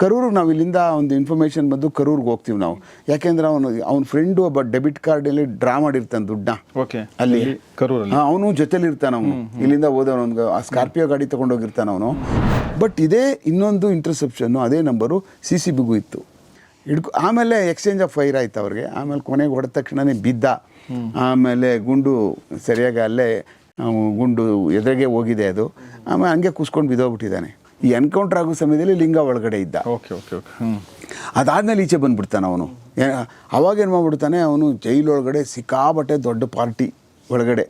ಕರೂರಿಗೆ ನಾವು ಇಲ್ಲಿಂದ ಒಂದು ಇನ್ಫಾರ್ಮೇಷನ್ ಬಂದು ಕರೂರ್ಗೆ ಹೋಗ್ತೀವಿ ನಾವು. ಯಾಕೆಂದ್ರೆ ಅವನು ಅವ್ನ ಫ್ರೆಂಡು ಒಬ್ಬ ಡೆಬಿಟ್ ಕಾರ್ಡಲ್ಲಿ ಡ್ರಾ ಮಾಡಿರ್ತಾನೆ ದುಡ್ಡನ್ನ. ಓಕೆ ಅಲ್ಲಿ. ಕರೂರಲ್ಲಿ. ಅವನು ಜೊತೆಲಿ ಇರ್ತಾನೆ ಅವನು. ಇಲ್ಲಿಂದ ಹೋದವನು ಒಂದು ಆ ಸ್ಕಾರ್ಪಿಯೋ ಗಾಡಿ ತೊಗೊಂಡೋಗಿರ್ತಾನೆ ಅವನು. ಬಟ್ ಇದೇ ಇನ್ನೊಂದು ಇಂಟರ್ಸೆಪ್ಷನ್ನು ಅದೇ ನಂಬರು ಸಿ ಸಿ ಬಿಗೂ ಇತ್ತು. ಹಿಡ್ಕೊ ಆಮೇಲೆ ಎಕ್ಸ್ಚೇಂಜ್ ಆಫ್ ಫೈರ್ ಆಯ್ತು ಅವ್ರಿಗೆ. ಆಮೇಲೆ ಕೊನೆಗೆ ಹೊಡೆದ ತಕ್ಷಣನೇ ಬಿದ್ದ. ಆಮೇಲೆ ಗುಂಡು ಸರಿಯಾಗಿ ಅಲ್ಲೇ ಗುಂಡು ಎದುರಿಗೆ ಹೋಗಿದೆ ಅದು. ಆಮೇಲೆ ಹಂಗೆ ಕುಸ್ಕೊಂಡು ಬಿದ್ದೋಗ್ಬಿಟ್ಟಿದ್ದಾನೆ. ಈ ಎನ್ಕೌಂಟರ್ ಆಗೋ ಸಮಯದಲ್ಲಿ ಲಿಂಗ ಒಳಗಡೆ ಇದ್ದ. Okay okay okay. ಹ್ಞೂ ಅದಾದ್ಮೇಲೆ ಈಚೆ ಬಂದ್ಬಿಡ್ತಾನೆ ಅವನು. ಅವಾಗ ಏನು ಮಾಡ್ಬಿಡ್ತಾನೆ ಅವನು ಜೈಲೊಳಗಡೆ ಸಿಕ್ಕಾಬಟ್ಟೆ ದೊಡ್ಡ ಪಾರ್ಟಿ ಒಳಗಡೆ.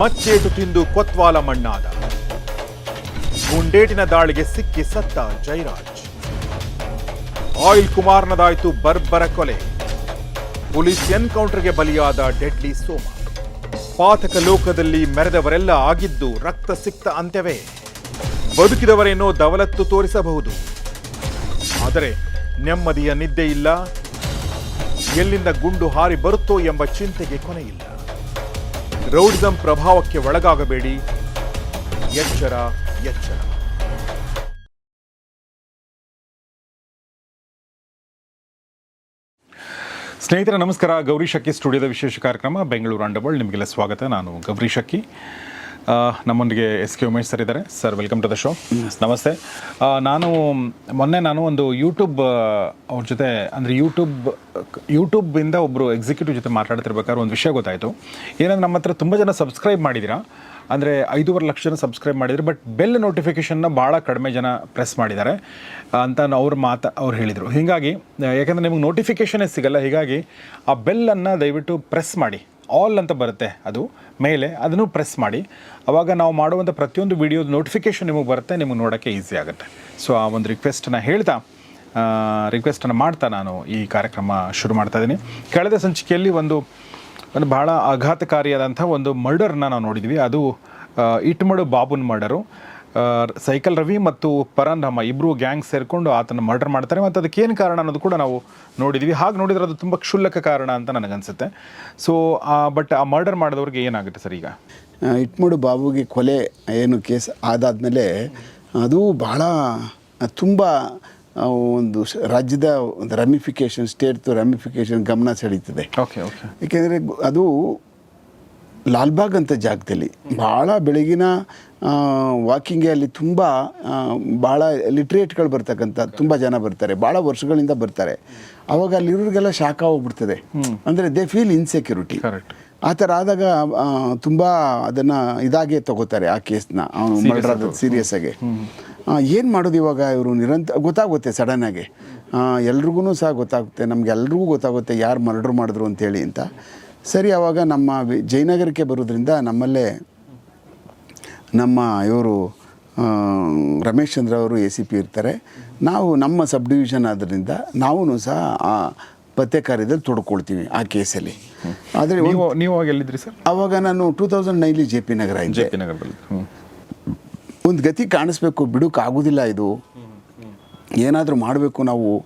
ಮಚ್ಚೇಟು ತಿಂದು ಕೊತ್ವಾಲ ಮಣ್ಣಾದ. ಗುಂಡೇಟಿನ ದಾಳಿಗೆ ಸಿಕ್ಕಿ ಸತ್ತ ಜೈರಾಜ್. ಆಯಿಲ್ ಕುಮಾರ್ನದಾಯಿತು ಬರ್ಬರ ಕೊಲೆ. ಪೊಲೀಸ್ ಎನ್ಕೌಂಟರ್ಗೆ ಬಲಿಯಾದ ಡೆಡ್ಲಿ ಸೋಮ. ಪಾತಕ ಲೋಕದಲ್ಲಿ ಮೆರೆದವರೆಲ್ಲ ಆಗಿದ್ದು ರಕ್ತ ಸಿಕ್ತ ಅಂತ್ಯವೇ. ಬದುಕಿದವರೇನೋ ದವಲತ್ತು ತೋರಿಸಬಹುದು. ಆದರೆ ನೆಮ್ಮದಿಯ ನಿದ್ದೆ ಇಲ್ಲ. ಎಲ್ಲಿಂದ ಗುಂಡು ಹಾರಿ ಬರುತ್ತೋ ಎಂಬ ಚಿಂತೆಗೆ ಕೊನೆಯಿಲ್ಲ. ರೌಡಿಸಂ ಪ್ರಭಾವಕ್ಕೆ ಒಳಗಾಗಬೇಡಿ. ಎಚ್ಚರ ಎಚ್ಚರ. ಸ್ನೇಹಿತರೆ, ನಮಸ್ಕಾರ. ಗೌರಿ ಶಕ್ಕಿ ಸ್ಟುಡಿಯೋದ ವಿಶೇಷ ಕಾರ್ಯಕ್ರಮ, ಬೆಂಗಳೂರು ಅಂಡಬಲ್ ನಿಮಗೆಲ್ಲ ಸ್ವಾಗತ. ನಾನು ಗೌರಿ ಶಕ್ಕಿ ನಮ್ಮೊಂದಿಗೆ ಎಸ್ ಕೆ ಉಮೇಶ್ ಸರ್ ಇದ್ದಾರೆ. Sir, welcome to the show. ನಮಸ್ತೆ. ನಾನು, ಮೊನ್ನೆ ನಾನು ಒಂದು ಯೂಟ್ಯೂಬ್ ಅವ್ರ ಜೊತೆ, ಅಂದರೆ ಯೂಟ್ಯೂಬ್ ಯೂಟ್ಯೂಬಿಂದ ಒಬ್ಬರು ಎಕ್ಸಿಕ್ಯೂಟಿವ್ ಜೊತೆ ಮಾತಾಡ್ತಿರ್ಬೇಕಾದ್ರೆ ಒಂದು ವಿಷಯ ಗೊತ್ತಾಯಿತು. ಏನಂದ್ರೆ, ನಮ್ಮ ಹತ್ರ ತುಂಬ ಜನ ಸಬ್ಸ್ಕ್ರೈಬ್ ಮಾಡಿದ್ದೀರಾ ಅಂದರೆ ಐದೂವರೆ ಲಕ್ಷ ಜನ ಸಬ್ಸ್ಕ್ರೈಬ್ ಮಾಡಿದ್ರು ಬಟ್ ಬೆಲ್ ನೋಟಿಫಿಕೇಷನ್ನ ಭಾಳ ಕಡಿಮೆ ಜನ ಪ್ರೆಸ್ ಮಾಡಿದ್ದಾರೆ, ಅಂತ ಅವ್ರ ಮಾತು ಅವ್ರು ಹೇಳಿದರು. ಹೀಗಾಗಿ ಯಾಕಂದರೆ ನಿಮಗೆ ನೋಟಿಫಿಕೇಷನ್ನೇ ಸಿಗಲ್ಲ, ಹೀಗಾಗಿ ಆ ಬೆಲ್ಲನ್ನು ದಯವಿಟ್ಟು ಪ್ರೆಸ್ ಮಾಡಿ. ಆಲ್ ಅಂತ ಬರುತ್ತೆ ಅದು, ಮೇಲೆ ಅದನ್ನು ಪ್ರೆಸ್ ಮಾಡಿ. ಅವಾಗ ನಾವು ಮಾಡುವಂಥ ಪ್ರತಿಯೊಂದು ವಿಡಿಯೋದ ನೋಟಿಫಿಕೇಷನ್ ನಿಮಗೆ ಬರುತ್ತೆ, ನಿಮಗೆ ನೋಡೋಕ್ಕೆ ಈಸಿ ಆಗುತ್ತೆ. ಸೊ ಆ ಒಂದು ರಿಕ್ವೆಸ್ಟನ್ನು ಹೇಳ್ತಾ ರಿಕ್ವೆಸ್ಟನ್ನು ಮಾಡ್ತಾ ನಾನು ಈ ಕಾರ್ಯಕ್ರಮ ಶುರು ಮಾಡ್ತಾ ಇದ್ದೀನಿ. ಕಳೆದ ಸಂಚಿಕೆಯಲ್ಲಿ ಒಂದು ಒಂದು ಬಹಳ ಆಘಾತಕಾರಿಯಾದಂಥ ಒಂದು ಮರ್ಡರ್ನ ನಾವು ನೋಡಿದ್ವಿ. ಅದು ಇಟ್ಮಡು ಬಾಬುನ್ ಮರ್ಡರು ಸೈಕಲ್ ರವಿ ಮತ್ತು ಪರಂಧಾಮ ಇಬ್ಬರು ಗ್ಯಾಂಗ್ ಸೇರಿಕೊಂಡು ಆತನ ಮರ್ಡರ್ ಮಾಡ್ತಾರೆ ಮತ್ತು ಅದಕ್ಕೆ ಏನು ಕಾರಣ ಅನ್ನೋದು ಕೂಡ ನಾವು ನೋಡಿದ್ವಿ. ಹಾಗೆ ನೋಡಿದರೆ ಅದು ತುಂಬ ಕ್ಷುಲ್ಲಕ ಕಾರಣ ಅಂತ ನನಗನ್ಸುತ್ತೆ. ಸೊ ಬಟ್ ಆ ಮರ್ಡರ್ ಮಾಡಿದವ್ರಿಗೆ ಏನಾಗುತ್ತೆ ಸರ್ ಈಗ? ಇಟ್ಮಡು ಬಾಬುಗೆ ಕೊಲೆ ಏನು ಕೇಸ್ ಆದಾದಮೇಲೆ ಅದು ಬಹಳ ತುಂಬ ಒಂದು ರಾಜ್ಯದ ಒಂದು ರಮಿಫಿಕೇಶನ್ ಸ್ಟೇಟ್ದು ರಮಿಫಿಕೇಶನ್ ಗಮನ ಸೆಳೀತದೆ. ಓಕೆ ಓಕೆ ಏಕೆಂದರೆ ಅದು ಲಾಲ್ಬಾಗ್ ಅಂತ ಜಾಗದಲ್ಲಿ ಭಾಳ ಬೆಳಗಿನ ವಾಕಿಂಗ್ಗೆ ಅಲ್ಲಿ ತುಂಬ ಭಾಳ ಲಿಟ್ರೇಟ್ಗಳು ಬರ್ತಕ್ಕಂಥ ತುಂಬ ಜನ ಬರ್ತಾರೆ ಭಾಳ ವರ್ಷಗಳಿಂದ ಬರ್ತಾರೆ. ಅವಾಗ ಅಲ್ಲಿರೋರಿಗೆಲ್ಲ ಶಾಖ ಹೋಗ್ಬಿಡ್ತದೆ. ಅಂದರೆ ದೇ ಫೀಲ್ ಇನ್ಸೆಕ್ಯೂರಿಟಿ ಕರೆಕ್ಟ್ ಆ ಥರ ಆದಾಗ ತುಂಬ ಅದನ್ನು ಇದಾಗೆ ತಗೋತಾರೆ ಆ ಕೇಸ್ನ ಅವನು ಮರ್ಡರ್ ಸೀರಿಯಸ್ ಆಗಿ. ಏನು ಮಾಡೋದು ಇವಾಗ ಇವರು ನಿರಂತರ ಗೊತ್ತಾಗುತ್ತೆ ಸಡನ್ನಾಗಿ ಎಲ್ರಿಗೂ ಸಹ ಗೊತ್ತಾಗುತ್ತೆ ನಮ್ಗೆಲ್ರಿಗೂ ಗೊತ್ತಾಗುತ್ತೆ ಯಾರು ಮರ್ಡ್ರ್ ಮಾಡಿದ್ರು ಅಂತೇಳಿ ಅಂತ. ಸರಿ ಆವಾಗ ನಮ್ಮ ವಿ- ಜಯನಗರಕ್ಕೆ ಬರೋದ್ರಿಂದ ನಮ್ಮಲ್ಲೇ ನಮ್ಮ ಇವರು ರಮೇಶ್ ಚಂದ್ರ ಅವರು ಎ ಸಿ ಪಿ ಇರ್ತಾರೆ. ನಾವು ನಮ್ಮ ಸಬ್ ಡಿವಿಷನ್ ಆದ್ದರಿಂದ ನಾವು ಸಹ ಆ ಪತ್ತೆ ಕಾರ್ಯದಲ್ಲಿ ತೊಡ್ಕೊಳ್ತೀವಿ ಆ ಕೇಸಲ್ಲಿ. ಆದರೆ ನೀವು ಎಲ್ಲಿದ್ರಿ ಸರ್? ಆವಾಗ ನಾನು two thousand ನೈನ್ಲಿ J P Nagar J P ನಗರದಲ್ಲಿ. ಒಂದು ಗತಿ ಕಾಣಿಸ್ಬೇಕು ಬಿಡೋಕ್ಕಾಗೋದಿಲ್ಲ ಇದು. ಏನಾದರೂ ಮಾಡಬೇಕು ನಾವು.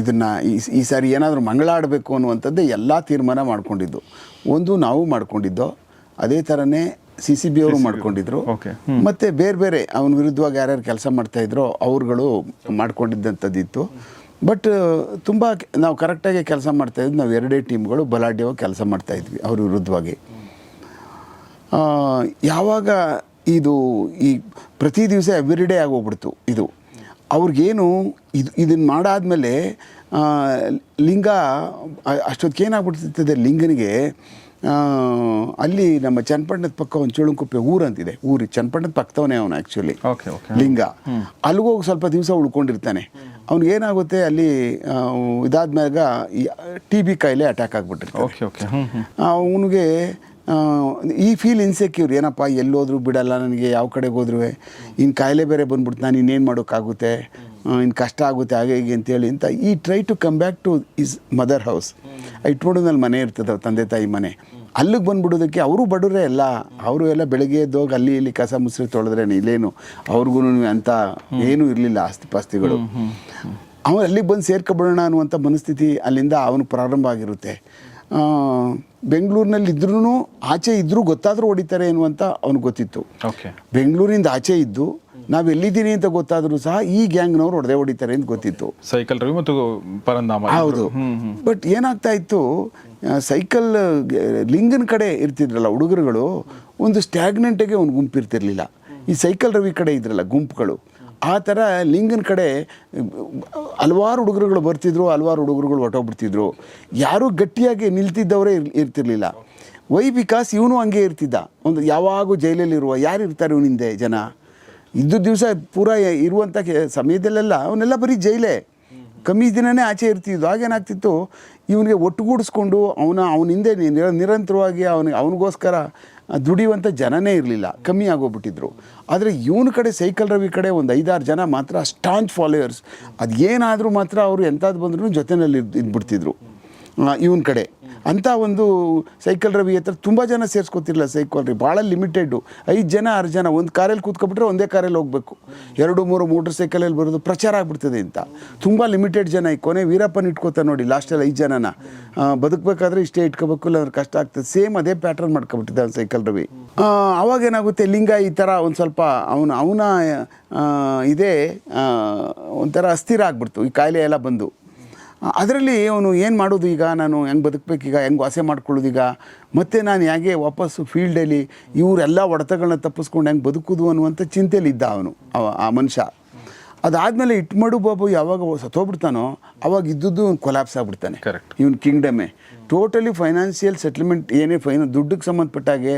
ಇದನ್ನು ಈ ಈ ಸಾರಿ ಏನಾದರೂ ಮಂಗಳಾಡಬೇಕು ಅನ್ನುವಂಥದ್ದೇ ಎಲ್ಲ ತೀರ್ಮಾನ ಮಾಡಿಕೊಂಡಿದ್ದು. ಒಂದು ನಾವು ಮಾಡ್ಕೊಂಡಿದ್ದೋ ಅದೇ ಥರನೇ ಸಿ ಸಿ ಬಿ ಅವರು ಮಾಡ್ಕೊಂಡಿದ್ರು. ಮತ್ತೆ ಮತ್ತು ಬೇರೆ ಬೇರೆ ಅವನ ವಿರುದ್ಧವಾಗಿ ಯಾರ್ಯಾರು ಕೆಲಸ ಮಾಡ್ತಾಯಿದ್ರೋ ಅವ್ರುಗಳು ಮಾಡ್ಕೊಂಡಿದ್ದಂಥದ್ದಿತ್ತು. ಬಟ್ ತುಂಬ ನಾವು ಕರೆಕ್ಟಾಗಿ ಕೆಲಸ ಮಾಡ್ತಾಯಿದ್ವಿ ನಾವು ಎರಡೇ ಟೀಮ್ಗಳು ಬಲಾಢ್ಯವಾಗಿ ಕೆಲಸ ಮಾಡ್ತಾಯಿದ್ವಿ ಅವ್ರ ವಿರುದ್ಧವಾಗಿ. ಯಾವಾಗ ಇದು ಈ ಪ್ರತಿ ದಿವಸ ಎವ್ರಿಡೇ ಆಗೋಗ್ಬಿಡ್ತು ಇದು. ಅವ್ರಿಗೇನು ಇದು ಇದನ್ನು ಮಾಡಾದಮೇಲೆ ಲಿಂಗ ಅಷ್ಟೊತ್ತಿಗೆ ಏನಾಗ್ಬಿಡ್ತಿರ್ತದೆ ಲಿಂಗನಿಗೆ ಅಲ್ಲಿ ನಮ್ಮ ಚನ್ನಪಟ್ಟಣದ ಪಕ್ಕ ಒಂದು ಚೋಳಂಕುಪ್ಪೆ ಊರು ಅಂತಿದೆ ಊರು ಚನ್ನಪಟ್ಟಣದ ಪಕ್ಕದವನೇ ಅವನು ಆ್ಯಕ್ಚುಲಿ ಓಕೆ ಓಕೆ ಲಿಂಗ. ಅಲ್ಲಿಗೋಗಿ ಸ್ವಲ್ಪ ದಿವಸ ಉಳ್ಕೊಂಡಿರ್ತಾನೆ. ಅವ್ನಿಗೆ ಏನಾಗುತ್ತೆ ಅಲ್ಲಿ ಇದಾದ್ಮ್ಯಾಗ ಟಿ ಬಿ ಕಾಯಿಲೆ ಅಟ್ಯಾಕ್ ಆಗಿಬಿಟ್ಟಿರ್ತಾನೆ ಅವನಿಗೆ ಈ ಫೀಲ್ ಇನ್ಸೆಕ್ಯೂರ್ ಏನಪ್ಪ ಎಲ್ಲೋದ್ರೂ ಬಿಡಲ್ಲ ನನಗೆ ಯಾವ ಕಡೆಗೆ ಹೋದ್ರೂ ಇನ್ನು ಕಾಯಿಲೆ ಬೇರೆ ಬಂದ್ಬಿಡ್ತು ನಾನು ಇನ್ನೇನು ಮಾಡೋಕ್ಕಾಗುತ್ತೆ? ಇನ್ನು ಕಷ್ಟ ಆಗುತ್ತೆ ಹಾಗೆ ಹೀಗೆ ಅಂತೇಳಿ ಅಂತ ಈ try to come back to is mother house ಇಟ್ಬಿಡೋದ್ರಲ್ಲಿ ಮನೆ ಇರ್ತದೆ ಅವ್ರ ತಂದೆ ತಾಯಿ ಮನೆ. ಅಲ್ಲಿಗೆ ಬಂದ್ಬಿಡೋದಕ್ಕೆ ಅವರು ಬಡವರೇ ಎಲ್ಲ ಅವರು ಎಲ್ಲ ಬೆಳಗ್ಗೆ ಎದ್ದೋಗಿ ಅಲ್ಲಿ ಇಲ್ಲಿ ಕಸ ಮುಸ್ರಿ ತೊಳೆದ್ರೆ ಇಲ್ಲೇನು? ಅವ್ರಿಗೂ ಅಂತ ಏನೂ ಇರಲಿಲ್ಲ ಆಸ್ತಿ ಪಾಸ್ತಿಗಳು. ಅವನು ಅಲ್ಲಿಗೆ ಬಂದು ಸೇರ್ಕೊಬಿಡೋಣ ಅನ್ನುವಂಥ ಮನಸ್ಥಿತಿ ಅಲ್ಲಿಂದ ಅವನು ಪ್ರಾರಂಭ ಆಗಿರುತ್ತೆ. ಬೆಂಗಳೂರಿನಲ್ಲಿ ಇದ್ರೂ ಆಚೆ ಇದ್ದರೂ ಗೊತ್ತಾದರೂ ಹೊಡಿತಾರೆ ಅನ್ನುವಂಥ ಅವ್ನಿಗೆ ಗೊತ್ತಿತ್ತು. ಓಕೆ. ಬೆಂಗಳೂರಿಂದ ಆಚೆ ಇದ್ದು ನಾವು ಎಲ್ಲಿದ್ದೀನಿ ಅಂತ ಗೊತ್ತಾದರೂ ಸಹ ಈ ಗ್ಯಾಂಗ್ನವ್ರು ಹೊಡೆದೇ ಹೊಡಿತಾರೆ ಅಂತ ಗೊತ್ತಿತ್ತು. ಸೈಕಲ್ ರವಿ ಮತ್ತು ಪರಂದಾಮ ಹೌದು. ಬಟ್ ಏನಾಗ್ತಾ ಇತ್ತು ಸೈಕಲ್ ಲಿಂಗನ ಕಡೆ ಇರ್ತಿದ್ರಲ್ಲ ಹುಡುಗರುಗಳು ಒಂದು ಸ್ಟ್ಯಾಗ್ನೆಂಟಿಗೆ ಒಂದು ಗುಂಪು ಇರ್ತಿರ್ಲಿಲ್ಲ ಈ ಸೈಕಲ್ ರವಿ ಕಡೆ ಇದ್ರಲ್ಲ ಗುಂಪುಗಳು. ಆ ಥರ ಲಿಂಗನ ಕಡೆ ಹಲವಾರು ಹುಡುಗರುಗಳು ಬರ್ತಿದ್ರು, ಹಲವಾರು ಹುಡುಗರುಗಳು ಹೊಟ್ಟೋಗ್ಬಿಡ್ತಿದ್ರು ಯಾರೂ ಗಟ್ಟಿಯಾಗಿ ನಿಲ್ತಿದ್ದವರೇ ಇರ್, ಇರ್ತಿರ್ಲಿಲ್ಲ. ವೈ ಬಿಕಾಸ್ ಇವನು ಹಂಗೆ ಇರ್ತಿದ್ದ. ಒಂದು ಯಾವಾಗೂ ಜೈಲಲ್ಲಿರುವ ಯಾರು ಇರ್ತಾರೆ ಇವನ ಹಿಂದೆ ಜನ? ಇದ್ದು ದಿವಸ ಪೂರ ಇರುವಂಥ ಸಮಯದಲ್ಲೆಲ್ಲ ಅವನ್ನೆಲ್ಲ ಬರೀ ಜೈಲೇ. ಕಮ್ಮಿ ದಿನನೇ ಆಚೆ ಇರ್ತಿದ್ದು ಆಗೇನಾಗ್ತಿತ್ತು ಇವನಿಗೆ ಒಟ್ಟುಗೂಡಿಸ್ಕೊಂಡು ಅವನ ಅವನಿಂದೆ ನಿರ- ನಿರಂತರವಾಗಿ ಅವನಿಗೆ ಅವನಿಗೋಸ್ಕರ ದುಡಿಯುವಂಥ ಜನನೇ ಇರಲಿಲ್ಲ, ಕಮ್ಮಿ ಆಗೋಗ್ಬಿಟ್ಟಿದ್ರು. ಆದರೆ ಇವನ ಕಡೆ, ಸೈಕಲ್ ರವಿ ಕಡೆ ಒಂದು ಐದಾರು ಜನ ಮಾತ್ರ ಸ್ಟಾಂಚ್ ಫಾಲೋಯರ್ಸ್ ಅದು ಏನಾದರೂ ಮಾತ್ರ ಅವರು ಎಂಥದ್ದು ಬಂದ್ರೂ ಜೊತೆಯಲ್ಲಿ ಇದ್ಬಿಡ್ತಿದ್ರು. ಇವನ ಕಡೆ. ಅಂಥ ಒಂದು ಸೈಕಲ್ ರವಿ ಹತ್ರ ತುಂಬ ಜನ ಸೇರಿಸ್ಕೊತಿರಲಿಲ್ಲ ಸೈಕಲ್ ರವಿ. ಭಾಳ ಲಿಮಿಟೆಡ್ಡು ಐದು ಜನ, ಆರು ಜನ ಒಂದು ಕಾರಲ್ಲಿ ಕೂತ್ಕೊಬಿಟ್ರೆ ಒಂದೇ ಕಾರಲ್ಲಿ ಹೋಗಬೇಕು. ಎರಡು, ಮೂರು ಮೋಟ್ರ್ ಸೈಕಲಲ್ಲಿ ಬರೋದು ಪ್ರಚಾರ ಆಗ್ಬಿಡ್ತದೆ ಅಂತ. ತುಂಬ ಲಿಮಿಟೆಡ್ ಜನ ಈ ಕೊನೆ ವೀರಪ್ಪನ ಇಟ್ಕೋತಾರೆ ನೋಡಿ ಲಾಸ್ಟಲ್ಲಿ ಐದು ಜನನ. ಬದುಕಬೇಕಾದ್ರೆ ಇಷ್ಟೇ ಇಟ್ಕೋಬೇಕು ಇಲ್ಲ ಅಂದ್ರೆ ಕಷ್ಟ ಆಗ್ತದೆ. ಸೇಮ್ ಅದೇ ಪ್ಯಾಟ್ರನ್ ಮಾಡ್ಕೊಬಿಟ್ಟಿದ್ದೆ ಅವ್ನು ಸೈಕಲ್ ರವಿ. ಆ, ಅವಾಗ ಏನಾಗುತ್ತೆ ಲಿಂಗ ಈ ಥರ ಒಂದು ಸ್ವಲ್ಪ ಅವನು ಅವನ ಇದೇ ಒಂಥರ ಅಸ್ಥಿರ ಆಗ್ಬಿಡ್ತು ಈ ಕಾಯಿಲೆ ಎಲ್ಲ ಬಂದು. ಅದರಲ್ಲಿ ಅವನು ಏನು ಮಾಡೋದು ಈಗ? ನಾನು ಹೆಂಗೆ ಬದುಕಬೇಕೀಗ ಹೆಂಗೆ ವಾಸೆ ಮಾಡ್ಕೊಳ್ಳೋದು ಈಗ? ಮತ್ತೆ ನಾನು ಹೇಗೆ ವಾಪಸ್ಸು ಫೀಲ್ಡಲ್ಲಿ ಇವರೆಲ್ಲ ಒಡೆತಗಳನ್ನ ತಪ್ಪಿಸ್ಕೊಂಡು ಹೆಂಗೆ ಬದುಕೋದು ಅನ್ನುವಂಥ ಚಿಂತೆಯಲ್ಲಿದ್ದ ಅವನು ಅವ ಆ ಮನುಷ್ಯ. ಅದಾದಮೇಲೆ ಇಟ್ಮಡು ಬಾಬು ಯಾವಾಗ ಸತ್ತೋಗ್ಬಿಡ್ತಾನೋ ಅವಾಗ ಇದ್ದದ್ದು ಕೊಲಾಪ್ಸ್ ಆಗ್ಬಿಡ್ತಾನೆ. ಕರೆಕ್ಟ್ ಇವನ್ ಕಿಂಗ್ಡಮೇ ಟೋಟಲಿ ಫೈನಾನ್ಷಿಯಲ್ ಸೆಟ್ಲ್ಮೆಂಟ್ ಏನೇ ಫೈನ ದುಡ್ಡಿಗೆ ಸಂಬಂಧಪಟ್ಟಾಗೆ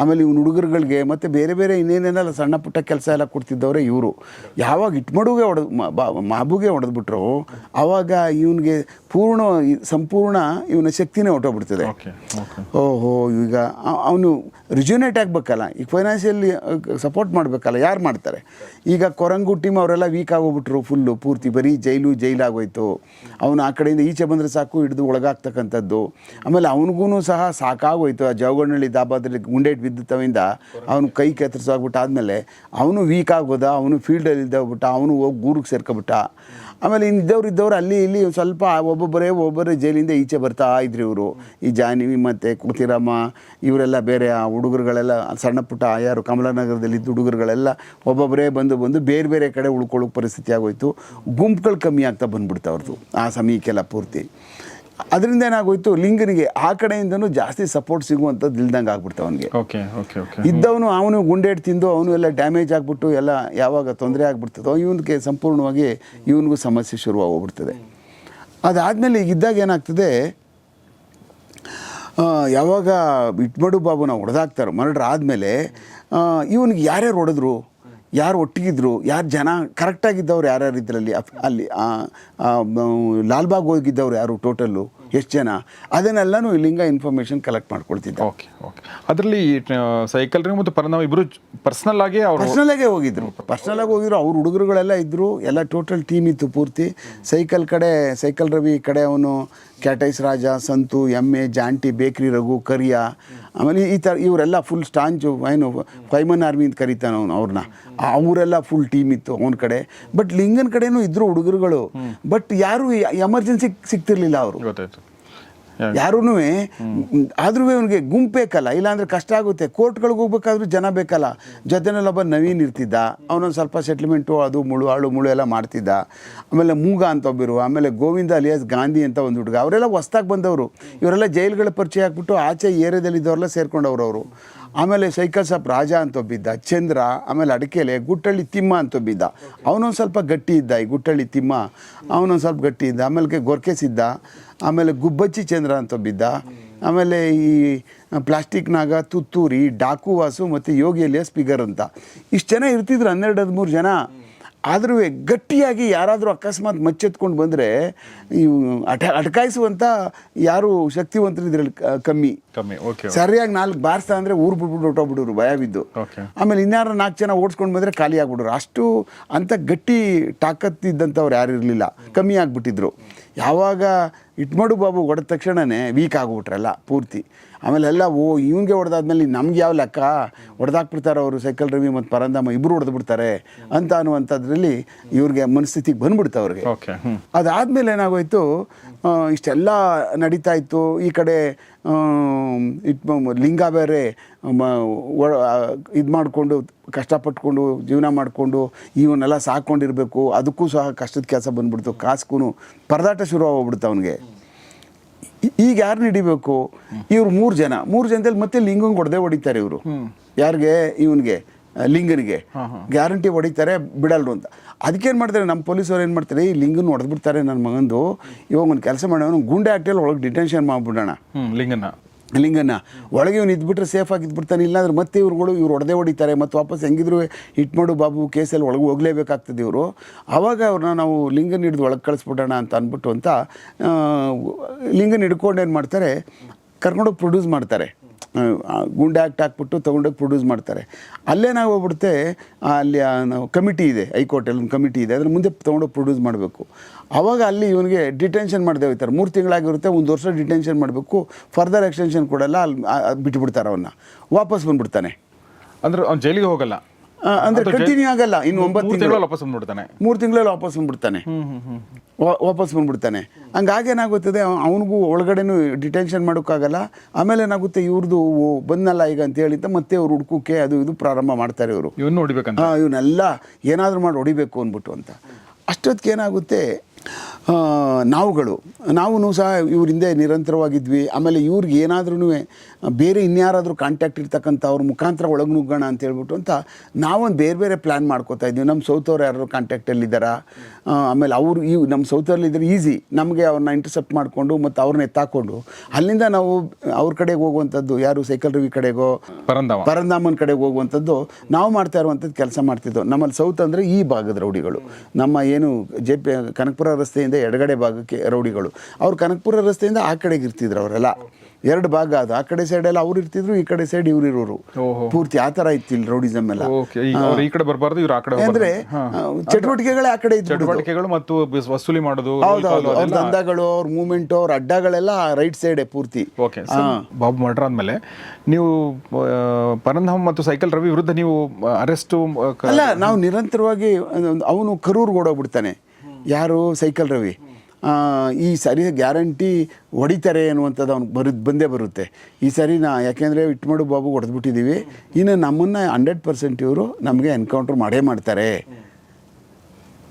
ಆಮೇಲೆ ಇವ್ನ ಹುಡುಗರುಗಳಿಗೆ ಮತ್ತು ಬೇರೆ ಬೇರೆ ಇನ್ನೇನೇನೆಲ್ಲ ಸಣ್ಣ ಪುಟ್ಟ ಕೆಲಸ ಎಲ್ಲ ಕೊಡ್ತಿದ್ದವರೇ ಇವರು. ಯಾವಾಗ ಇಟ್ಮಡುಗೆ ಹೊಡೆದು ಮಾಬುಗೆ ಹೊಡೆದ್ಬಿಟ್ರು ಆವಾಗ ಇವನಿಗೆ ಪೂರ್ಣ ಸಂಪೂರ್ಣ ಇವನ ಶಕ್ತಿನೇ ಹೊಟ್ಟೋಗ್ಬಿಡ್ತದೆ ಓಹೋ ಈಗ ಅವನು ರಿಜ್ಯೂನೇಟ್ ಆಗಬೇಕಲ್ಲ ಈಗ ಫೈನಾನ್ಷಿಯಲಿ ಸಪೋರ್ಟ್ ಮಾಡಬೇಕಲ್ಲ ಯಾರು ಮಾಡ್ತಾರೆ? ಈಗ ಕೊರಂಗು ಟೀಮ್ ಅವರೆಲ್ಲ ವೀಕ್ ಆಗೋಗ್ಬಿಟ್ರು ಫುಲ್ಲು ಪೂರ್ತಿ ಬರೀ ಜೈಲು ಜೈಲಾಗೋಯ್ತು. ಅವನು ಆ ಕಡೆಯಿಂದ ಈಚೆ ಬಂದರೆ ಸಾಕು ಹಿಡಿದು ಒಳಗಾಗ್ತಕ್ಕಂಥದ್ದು. ಆಮೇಲೆ ಅವನಿಗೂ ಸಹ ಸಾಕಾಗೋಯ್ತು. ಆ ಜವಗಣ್ಣಳ್ಳಿ ದಾಬಾದಲ್ಲಿ ಗುಂಡೇಟ್ ಬಿದ್ದಿತ್ತವಿಂದ ಅವನು ಕೈ ಕೆತ್ತರಿಸಾಗ್ಬಿಟ್ಟು ಆದಮೇಲೆ ಅವನು ವೀಕ್ ಆಗೋದ, ಅವನು ಫೀಲ್ಡಲ್ಲಿ ಇದ್ದಾಗ್ಬಿಟ್ಟ, ಅವನು ಹೋಗಿ ಗೂರಿಗೆ ಸೇರ್ಕೊಬಿಟ್ಟ. ಆಮೇಲೆ ಇದ್ದವ್ರು ಇದ್ದವ್ರು ಅಲ್ಲಿ ಇಲ್ಲಿ ಸ್ವಲ್ಪ ಒಬ್ಬೊಬ್ಬರೇ ಒಬ್ಬರೇ ಜೈಲಿಂದ ಈಚೆ ಬರ್ತಾ ಇದ್ರು ಇವರು. ಈ ಜಾನ್ವಿ ಮತ್ತು ಕುತಿರಮ್ಮ ಇವರೆಲ್ಲ ಬೇರೆ ಆ ಹುಡುಗರುಗಳೆಲ್ಲ, ಸಣ್ಣ ಪುಟ್ಟ ಯಾರು ಕಮಲಾನಗರದಲ್ಲಿ ಇದ್ದ ಹುಡುಗರುಗಳೆಲ್ಲ ಒಬ್ಬೊಬ್ಬರೇ ಬಂದು ಬಂದು ಬೇರೆ ಬೇರೆ ಕಡೆ ಉಳ್ಕೊಳ್ಳೋ ಪರಿಸ್ಥಿತಿ ಆಗೋಯ್ತು. ಗುಂಪುಗಳು ಕಮ್ಮಿ ಆಗ್ತಾ ಬಂದ್ಬಿಡ್ತು ಅವ್ರದ್ದು ಆ ಸಮಯಕ್ಕೆಲ್ಲ ಪೂರ್ತಿ. ಅದರಿಂದ ಏನಾಗೋಯ್ತು? ಲಿಂಗನಿಗೆ ಆ ಕಡೆಯಿಂದನೂ ಜಾಸ್ತಿ ಸಪೋರ್ಟ್ ಸಿಗುವಂಥದ್ದು ಇಲ್ದಂಗೆ ಆಗ್ಬಿಡ್ತು ಅವನಿಗೆ. Okay okay okay. ಇದ್ದವನು ಅವನು ಗುಂಡೇಟ್ ತಿಂದು ಅವನು ಎಲ್ಲ ಡ್ಯಾಮೇಜ್ ಆಗಿಬಿಟ್ಟು ಎಲ್ಲ ಯಾವಾಗ ತೊಂದರೆ ಆಗ್ಬಿಡ್ತದೋ ಇವನಿಗೆ ಸಂಪೂರ್ಣವಾಗಿ ಇವನಿಗೂ ಸಮಸ್ಯೆ ಶುರುವಾಗೋಗ್ಬಿಡ್ತದೆ. ಅದಾದಮೇಲೆ ಈಗ ಇದ್ದಾಗ ಏನಾಗ್ತದೆ? ಯಾವಾಗ ಇಟ್ಮಡು ನಾವು ಹೊಡೆದಾಕ್ತಾರೋ ಮರ್ಡ್ರ್ ಆದಮೇಲೆ ಇವನಿಗೆ ಯಾರ್ಯಾರು ಹೊಡೆದ್ರು? ಯಾರು ಒಟ್ಟಿಗಿದ್ರು ಯಾರು ಜನ ಕರೆಕ್ಟಾಗಿದ್ದವ್ರು ಯಾರ್ಯಾರು ಇದರಲ್ಲಿ ಅಲ್ಲಿ ಲಾಲ್ಬಾಗ್ ಹೋಗಿದ್ದವ್ರು ಯಾರು ಟೋಟಲ್ಲು ಎಷ್ಟು ಜನ? ಅದನ್ನೆಲ್ಲನೂ ಇಲ್ಲಿಂದ ಇನ್ಫಾರ್ಮೇಶನ್ ಇನ್ಫಾರ್ಮೇಷನ್ ಕಲೆಕ್ಟ್ ಮಾಡ್ಕೊಳ್ತಿದ್ದೆ ಓಕೆ ಓಕೆ. ಅದರಲ್ಲಿ ಸೈಕಲ್ ರಿಂಗ್ ಮತ್ತು ಪರಿಣಾಮ ಇಬ್ಬರು ಪರ್ಸನಲ್ ಆಗಿ ಅವ್ರು ಪರ್ಸ್ನಲ್ ಆಗೇ ಹೋಗಿದ್ರು. ಪರ್ಸ್ನಲ್ ಆಗಿ ಹೋಗಿದ್ರು ಅವ್ರ ಹುಡುಗರುಗಳೆಲ್ಲ ಇದ್ದರು ಎಲ್ಲ ಟೋಟಲ್ ಟೀಮ್ ಇತ್ತು ಪೂರ್ತಿ. ಸೈಕಲ್ ಕಡೆ ಸೈಕಲ್ ರವಿ ಕಡೆ ಅವನು ಕ್ಯಾಟೈಸ್ ರಾಜ ಸಂತು ಎಮ್ಮೆ ಜಾಂಟಿ ಬೇಕ್ರಿ ರಘು ಕರಿಯ ಆಮೇಲೆ ಈ ಥರ ಇವರೆಲ್ಲ ಫುಲ್ ಸ್ಟಾಂಚು ಏನು ಕೈಮನ್ ಆರ್ಮಿ ಅಂತ ಕರೀತಾನೆ ಅವನು ಅವ್ರನ್ನ. ಅವರೆಲ್ಲ ಫುಲ್ ಟೀಮ್ ಇತ್ತು ಅವನ ಕಡೆ. ಬಟ್ ಲಿಂಗನ್ ಕಡೆನೂ ಇದ್ರು ಹುಡುಗರುಗಳು. ಬಟ್ ಯಾರು ಎಮರ್ಜೆನ್ಸಿ ಸಿಗ್ತಿರ್ಲಿಲ್ಲ ಅವರು. ಗೊತ್ತಾಯ್ತು. ಯಾರೂ ಆದ್ರೂ ಅವನಿಗೆ ಗುಂಪು ಬೇಕಲ್ಲ ಇಲ್ಲಾಂದ್ರೆ ಕಷ್ಟ ಆಗುತ್ತೆ. ಕೋರ್ಟ್ಗಳಿಗೆ ಹೋಗ್ಬೇಕಾದ್ರೂ ಜನ ಬೇಕಲ್ಲ. ಜೊತೆನಲ್ಲಿ ಒಬ್ಬ ನವೀನ್ ಇರ್ತಿದ್ದ ಅವನೊಂದು ಸ್ವಲ್ಪ ಸೆಟ್ಲ್ಮೆಂಟು ಅದು ಮುಳು ಆಳು ಮುಳು ಎಲ್ಲ ಮಾಡ್ತಿದ್ದ. ಆಮೇಲೆ ಮೂಗ ಅಂತ ಒಬ್ಬರು ಆಮೇಲೆ ಗೋವಿಂದ ಅಲಿಯಾಸ್ ಗಾಂಧಿ ಅಂತ ಒಂದು ಹುಡುಗ ಅವರೆಲ್ಲ ಹೊಸ್ದಾಗಿ ಬಂದವರು. ಇವರೆಲ್ಲ ಜೈಲುಗಳ ಪರಿಚಯ ಹಾಕ್ಬಿಟ್ಟು ಆಚೆ ಏರಿಯಾದಲ್ಲಿದ್ದವರೆಲ್ಲ ಸೇರ್ಕೊಂಡವ್ರು ಅವರು. ಆಮೇಲೆ ಸೈಕಲ್ ಸಾಪ್ ರಾಜ ಅಂತ ಒಬ್ಬಿದ್ದ ಚಂದ್ರ ಆಮೇಲೆ ಅಡಕೆಲೆ ಗುಟ್ಟಳ್ಳಿ ತಿಮ್ಮ ಅಂತ ಒಬ್ಬಿದ್ದ. ಅವನೊಂದು ಸ್ವಲ್ಪ ಗಟ್ಟಿ ಇದ್ದ ಈ ಗುಟ್ಟಳ್ಳಿ ತಿಮ್ಮ ಅವನೊಂದು ಸ್ವಲ್ಪ ಗಟ್ಟಿ ಇದ್ದ ಆಮೇಲೆ ಗೊರ್ಕೆಸಿದ್ದ ಆಮೇಲೆ ಗುಬ್ಬಚ್ಚಿ ಚಂದ್ರ ಅಂತ ಬಿದ್ದ. ಆಮೇಲೆ ಈ ಪ್ಲಾಸ್ಟಿಕ್ನಾಗ ತುತ್ತೂರಿ ಡಾಕು ವಾಸು ಮತ್ತು ಯೋಗಿ ಎಲಿಯಸ್ ಸ್ಪೀಕರ್ ಅಂತ. ಇಷ್ಟು ಜನ ಇರ್ತಿದ್ರು ಹನ್ನೆರಡು ಹದಿಮೂರು ಜನ. ಆದರೂ ಗಟ್ಟಿಯಾಗಿ ಯಾರಾದರೂ ಅಕಸ್ಮಾತ್ ಮಚ್ಚೆತ್ಕೊಂಡು ಬಂದರೆ ಇವು ಅಟ ಅಟಕಾಯಿಸುವಂಥ ಯಾರು ಶಕ್ತಿವಂತರು ಇದರಲ್ಲಿ ಕಮ್ಮಿ. ಕಮ್ಮಿ ಓಕೆ ಸರಿಯಾಗಿ ನಾಲ್ಕು ಬಾರಿಸ್ತಾ ಅಂದರೆ ಊರು ಬಿಟ್ಬಿಟ್ಟು ಹೊಟ್ಟೋಗ್ಬಿಡೋರು ಭಯ ಬಿದ್ದು. ಆಮೇಲೆ ಇನ್ಯಾರು ನಾಲ್ಕು ಜನ ಓಡಿಸ್ಕೊಂಡು ಬಂದರೆ ಖಾಲಿ ಆಗ್ಬಿಡೋರು. ಅಷ್ಟು ಅಂಥ ಗಟ್ಟಿ ತಾಕತ್ತಿದ್ದಂಥವ್ರು ಯಾರು ಇರಲಿಲ್ಲ. ಕಮ್ಮಿ ಆಗಿಬಿಟ್ಟಿದ್ರು. ಯಾವಾಗ ಇಟ್ಮಡು ಬಾಬು ಹೊಡೆದ ತಕ್ಷಣವೇ ವೀಕ್ ಆಗಿಬಿಟ್ರಲ್ಲ ಪೂರ್ತಿ. ಆಮೇಲೆ ಎಲ್ಲ ಓ ಇವನಿಗೆ ಹೊಡೆದಾದ್ಮೇಲೆ ನಮ್ಗೆ ಯಾವ ಲೆಕ್ಕ? ಹೊಡೆದಾಕ್ಬಿಡ್ತಾರೆ ಅವರು ಸೈಕಲ್ ರವಿ ಮತ್ತು ಪರಂದಾಮ ಇಬ್ಬರು ಹೊಡೆದ್ಬಿಡ್ತಾರೆ ಅಂತ ಅನ್ನುವಂಥದ್ರಲ್ಲಿ ಇವ್ರಿಗೆ ಮನಸ್ಥಿತಿಗೆ ಬಂದ್ಬಿಡ್ತು ಅವ್ರಿಗೆ. ಅದಾದಮೇಲೆ ಏನಾಗೋಯ್ತು ಇಷ್ಟೆಲ್ಲ ನಡೀತಾ ಇತ್ತು ಈ ಕಡೆ ಇಟ್ ಲಿಂಗ ಬೇರೆ ಇದು ಮಾಡಿಕೊಂಡು ಕಷ್ಟಪಟ್ಕೊಂಡು ಜೀವನ ಮಾಡಿಕೊಂಡು ಇವನ್ನೆಲ್ಲ ಸಾಕೊಂಡಿರಬೇಕು ಅದಕ್ಕೂ ಸಹ ಕಷ್ಟದ ಕೆಲಸ ಬಂದ್ಬಿಡ್ತು ಕಾಸ್ಗೂ ಪರದಾಟ ಶುರು ಆಗ್ಬಿಡ್ತು ಅವನಿಗೆ. ಈಗ ಯಾರು ಹಿಡಿಬೇಕು? ಇವ್ರು ಮೂರು ಜನ ಮೂರು ಜನದಲ್ಲಿ ಮತ್ತೆ ಲಿಂಗಂಗೆ ಹೊಡೆದೇ ಹೊಡಿತಾರೆ ಇವರು. ಯಾರಿಗೆ? ಇವನಿಗೆ. ಲಿಂಗನಿಗೆ. ಗ್ಯಾರಂಟಿ ಹೊಡಿತಾರೆ ಬಿಡಲ್ರು ಅಂತ. ಅದಕ್ಕೇನು ಮಾಡ್ತಾರೆ ನಮ್ಮ ಪೊಲೀಸವ್ರು ಏನು ಮಾಡ್ತಾರೆ ಈ ಲಿಂಗನ ಹೊಡೆದ್ಬಿಡ್ತಾರೆ ನನ್ನ ಮಗಂದು. ಇವಾಗ ಒಂದು ಕೆಲಸ ಮಾಡೋನು ಗುಂಡೆ ಆಕ್ಟಲ್ಲಿ ಒಳಗೆ ಡಿಟೆನ್ಷನ್ ಮಾಡಿಬಿಡೋಣ. ಲಿಂಗನ ಲಿಂಗನ ಲಿಂಗನ್ನ. ಒಳಗೆ ಇವ್ನು ಇದ್ಬಿಟ್ರೆ ಸೇಫ್ ಆಗಿ ಇದ್ಬಿಡ್ತಾನೆ ಇಲ್ಲಾಂದ್ರೆ ಮತ್ತೆ ಇವ್ರುಗಳು ಇವ್ರು ಹೊಡೆದೇ ಹೊಡಿತಾರೆ ಮತ್ತು ವಾಪಸ್ ಹೆಂಗಿದ್ರು ಹಿಟ್ ಮಾಡು ಬಾಬು ಕೇಸಲ್ಲಿ ಒಳಗೆ ಹೋಗಲೇಬೇಕಾಗ್ತದೆ ಇವರು. ಆವಾಗ ಅವ್ರನ್ನ ನಾವು ಲಿಂಗನ ಹಿಡಿದು ಒಳಗೆ ಕಳಿಸ್ಬಿಡೋಣ ಅಂತ ಅಂದ್ಬಿಟ್ಟು ಅಂತ ಲಿಂಗನ ಹಿಡ್ಕೊಂಡು ಏನು ಮಾಡ್ತಾರೆ ಕರ್ಕೊಂಡೋಗಿ ಪ್ರೊಡ್ಯೂಸ್ ಮಾಡ್ತಾರೆ. ಗುಂಡೆ ಆ್ಯಕ್ಟ್ ಹಾಕ್ಬಿಟ್ಟು ತೊಗೊಂಡೋಗಿ ಪ್ರೊಡ್ಯೂಸ್ ಮಾಡ್ತಾರೆ. ಅಲ್ಲೇ ನಾವು ಹೋಗ್ಬಿಡುತ್ತೆ ಅಲ್ಲಿ ನಾವು ಕಮಿಟಿ ಇದೆ, ಹೈಕೋರ್ಟಲ್ಲಿ ಒಂದು ಕಮಿಟಿ ಇದೆ ಅದ್ರ ಮುಂದೆ ತೊಗೊಂಡೋಗಿ ಪ್ರೊಡ್ಯೂಸ್ ಮಾಡಬೇಕು. ಆವಾಗ ಅಲ್ಲಿ ಇವನಿಗೆ ಡಿಟೆನ್ಷನ್ ಮಾಡದೆ ಹೋಗ್ತಾರೆ. ಮೂರು ತಿಂಗಳಾಗಿರುತ್ತೆ, ಒಂದು ವರ್ಷ ಡಿಟೆನ್ಷನ್ ಮಾಡಬೇಕು, ಫರ್ದರ್ ಎಕ್ಸ್ಟೆನ್ಷನ್ ಕೊಡಲ್ಲ, ಅಲ್ಲಿ ಬಿಟ್ಬಿಡ್ತಾರೆ ಅವನ್ನ. ವಾಪಸ್ ಬಂದ್ಬಿಡ್ತಾನೆ. ಅಂದ್ರೆ ಅವ್ನು ಜೈಲಿಗೆ ಹೋಗಲ್ಲ. ಅಂದ್ರೆ ಅದು ಕಂಟಿನ್ಯೂ ಆಗಲ್ಲ ಇನ್ನು ಒಂಬತ್ತು ತಿಂಗಳು. ವಾಪಸ್ ಬಂದ್ಬಿಡ್ತಾನೆ. ಮೂರು ತಿಂಗಳಲ್ಲಿ ವಾಪಸ್ ಬಂದ್ಬಿಡ್ತಾನೆ. ವಾಪಸ್ ಬಂದ್ಬಿಡ್ತಾನೆ. ಹಂಗಾಗೇನಾಗುತ್ತದೆ ಅವನಿಗೂ ಒಳಗಡೆನೂ ಡಿಟೆನ್ಷನ್ ಮಾಡೋಕ್ಕಾಗಲ್ಲ. ಆಮೇಲೆ ಏನಾಗುತ್ತೆ ಇವ್ರದ್ದು ಬಂದಲ್ಲ ಈಗ ಅಂತ ಹೇಳಿದ್ದ ಮತ್ತೆ ಅವ್ರು ಹುಡ್ಕೋಕೆ ಅದು ಇದು ಪ್ರಾರಂಭ ಮಾಡ್ತಾರೆ ಇವರು. ಇವನ್ನ ನೋಡಿಬೇಕಂತ. ಹಾಂ ಇವನ್ನೆಲ್ಲ ಏನಾದರೂ ಮಾಡಿ ಹೊಡಿಬೇಕು ಅಂದ್ಬಿಟ್ಟು ಅಂತ. ಅಷ್ಟೊತ್ತಿಗೆ ಏನಾಗುತ್ತೆ ನಾವುಗಳು. ನಾವು ಸಹ ಇವ್ರ ಹಿಂದೆ ನಿರಂತರವಾಗಿದ್ವಿ. ಆಮೇಲೆ ಇವ್ರಿಗೆ ಏನಾದ್ರೂ ಬೇರೆ ಇನ್ಯಾರಾದರೂ ಕಾಂಟ್ಯಾಕ್ಟ್ ಇರ್ತಕ್ಕಂಥ ಅವ್ರ ಮುಖಾಂತರ ಒಳಗೆ ನುಗ್ಗೋಣ ಅಂತ ಹೇಳ್ಬಿಟ್ಟು ಅಂತ ನಾವೊಂದು ಬೇರೆ ಬೇರೆ ಪ್ಲ್ಯಾನ್ ಮಾಡ್ಕೋತಾ ಇದ್ವಿ. ನಮ್ಮ ಸೌತವ್ರು ಯಾರು ಕಾಂಟ್ಯಾಕ್ಟಲ್ಲಿದ್ದಾರಾ ಆಮೇಲೆ ಅವರು ಇವು ನಮ್ಮ ಸೌತವ್ರಲ್ಲಿದ್ದರೆ ಈಸಿ ನಮಗೆ ಅವ್ರನ್ನ ಇಂಟರ್ಸೆಪ್ಟ್ ಮಾಡಿಕೊಂಡು ಮತ್ತು ಅವ್ರನ್ನ ಎತ್ತಾಕೊಂಡು. ಅಲ್ಲಿಂದ ನಾವು ಅವ್ರ ಕಡೆಗೆ ಹೋಗುವಂಥದ್ದು ಯಾರು? ಸೈಕಲ್ ರವಿ ಕಡೆಗೋ? ಪರಂದಾಮ. ಪರಂದಾಮನ ಕಡೆಗೆ ಹೋಗುವಂಥದ್ದು ನಾವು ಮಾಡ್ತಾ ಇರುವಂಥದ್ದು ಕೆಲಸ ಮಾಡ್ತಿದ್ದೋ. ನಮ್ಮಲ್ಲಿ ಸೌತ್ ಅಂದರೆ ಈ ಭಾಗದ ರೌಡಿಗಳು. ನಮ್ಮ ಏನು ಜೆ ಪಿ ಕನಕಪುರ ರಸ್ತೆಯಿಂದ ಎಡಗಡೆ ಭಾಗಕ್ಕೆ ರೌಡಿಗಳು. ಅವ್ರು ಕನಕಪುರ ರಸ್ತೆಯಿಂದ ಆ ಕಡೆಗೆ ಇರ್ತಿದ್ರು ಅವರೆಲ್ಲ. ಎರಡು ಭಾಗ ಅದು. ಆ ಕಡೆ ಸೈಡ್ ಎಲ್ಲ ಅವ್ರು ಇರ್ತಿದ್ರು ಈ ಕಡೆ ಸೈಡ್ ಇವ್ರು ಇರೋರು. ಪೂರ್ತಿ ಆ ತರ ಇತ್ತು ಇಲ್ಲಿ ರೌಡಿಸಮ್ ಎಲ್ಲ. ಈ ಕಡೆ ಬರಬಾರ್ದು ಇವ್ರು ಆ ಕಡೆ ಅಂದ್ರೆ. ಚಟುವಟಿಕೆಗಳೇ ಆ ಕಡೆ ಚಟುವಟಿಕೆಗಳು ಮತ್ತು ವಸೂಲಿ ಮಾಡೋದು ಹೌದೌದು. ಹೌದು ಅವ್ರ ದಂಧಗಳು ಅವ್ರ ಮೂವ್ಮೆಂಟ್ ಅವ್ರ ಅಡ್ಡಗಳೆಲ್ಲ ರೈಟ್ ಸೈಡೆ ಪೂರ್ತಿ. ಓಕೆ ಬಾಬು ಮರ್ಡರ್ ಆದ್ಮೇಲೆ ನೀವು ಪರಂಧಾಮ್ ಮತ್ತು ಸೈಕಲ್ ರವಿ ವಿರುದ್ಧ ನೀವು ಅರೆಸ್ಟ್ ಅಲ್ಲ ನಾವು ನಿರಂತರವಾಗಿ ಅವನು ಕರೂರ್ಗೆ ಓಡೋಗ್ಬಿಡ್ತಾನೆ. ಯಾರು ಸೈಕಲ್ ರವಿ? ಈ ಸರಿ ಗ್ಯಾರಂಟಿ ಹೊಡಿತಾರೆ ಅನ್ನುವಂಥದ್ದು ಅವ್ನಿಗೆ ಬರು ಬಂದೇ ಬರುತ್ತೆ. ಈ ಸರಿ ನಾ ಯಾಕೆಂದರೆ ಇಟ್ಮಾಡು ಬಾಬು ಹೊಡೆದ್ಬಿಟ್ಟಿದ್ದೀವಿ. ಇನ್ನು ನಮ್ಮನ್ನು ಹಂಡ್ರೆಡ್ ಪರ್ಸೆಂಟ್ ಇವರು ನಮಗೆ ಎನ್ಕೌಂಟ್ರ್ ಮಾಡೇ ಮಾಡ್ತಾರೆ.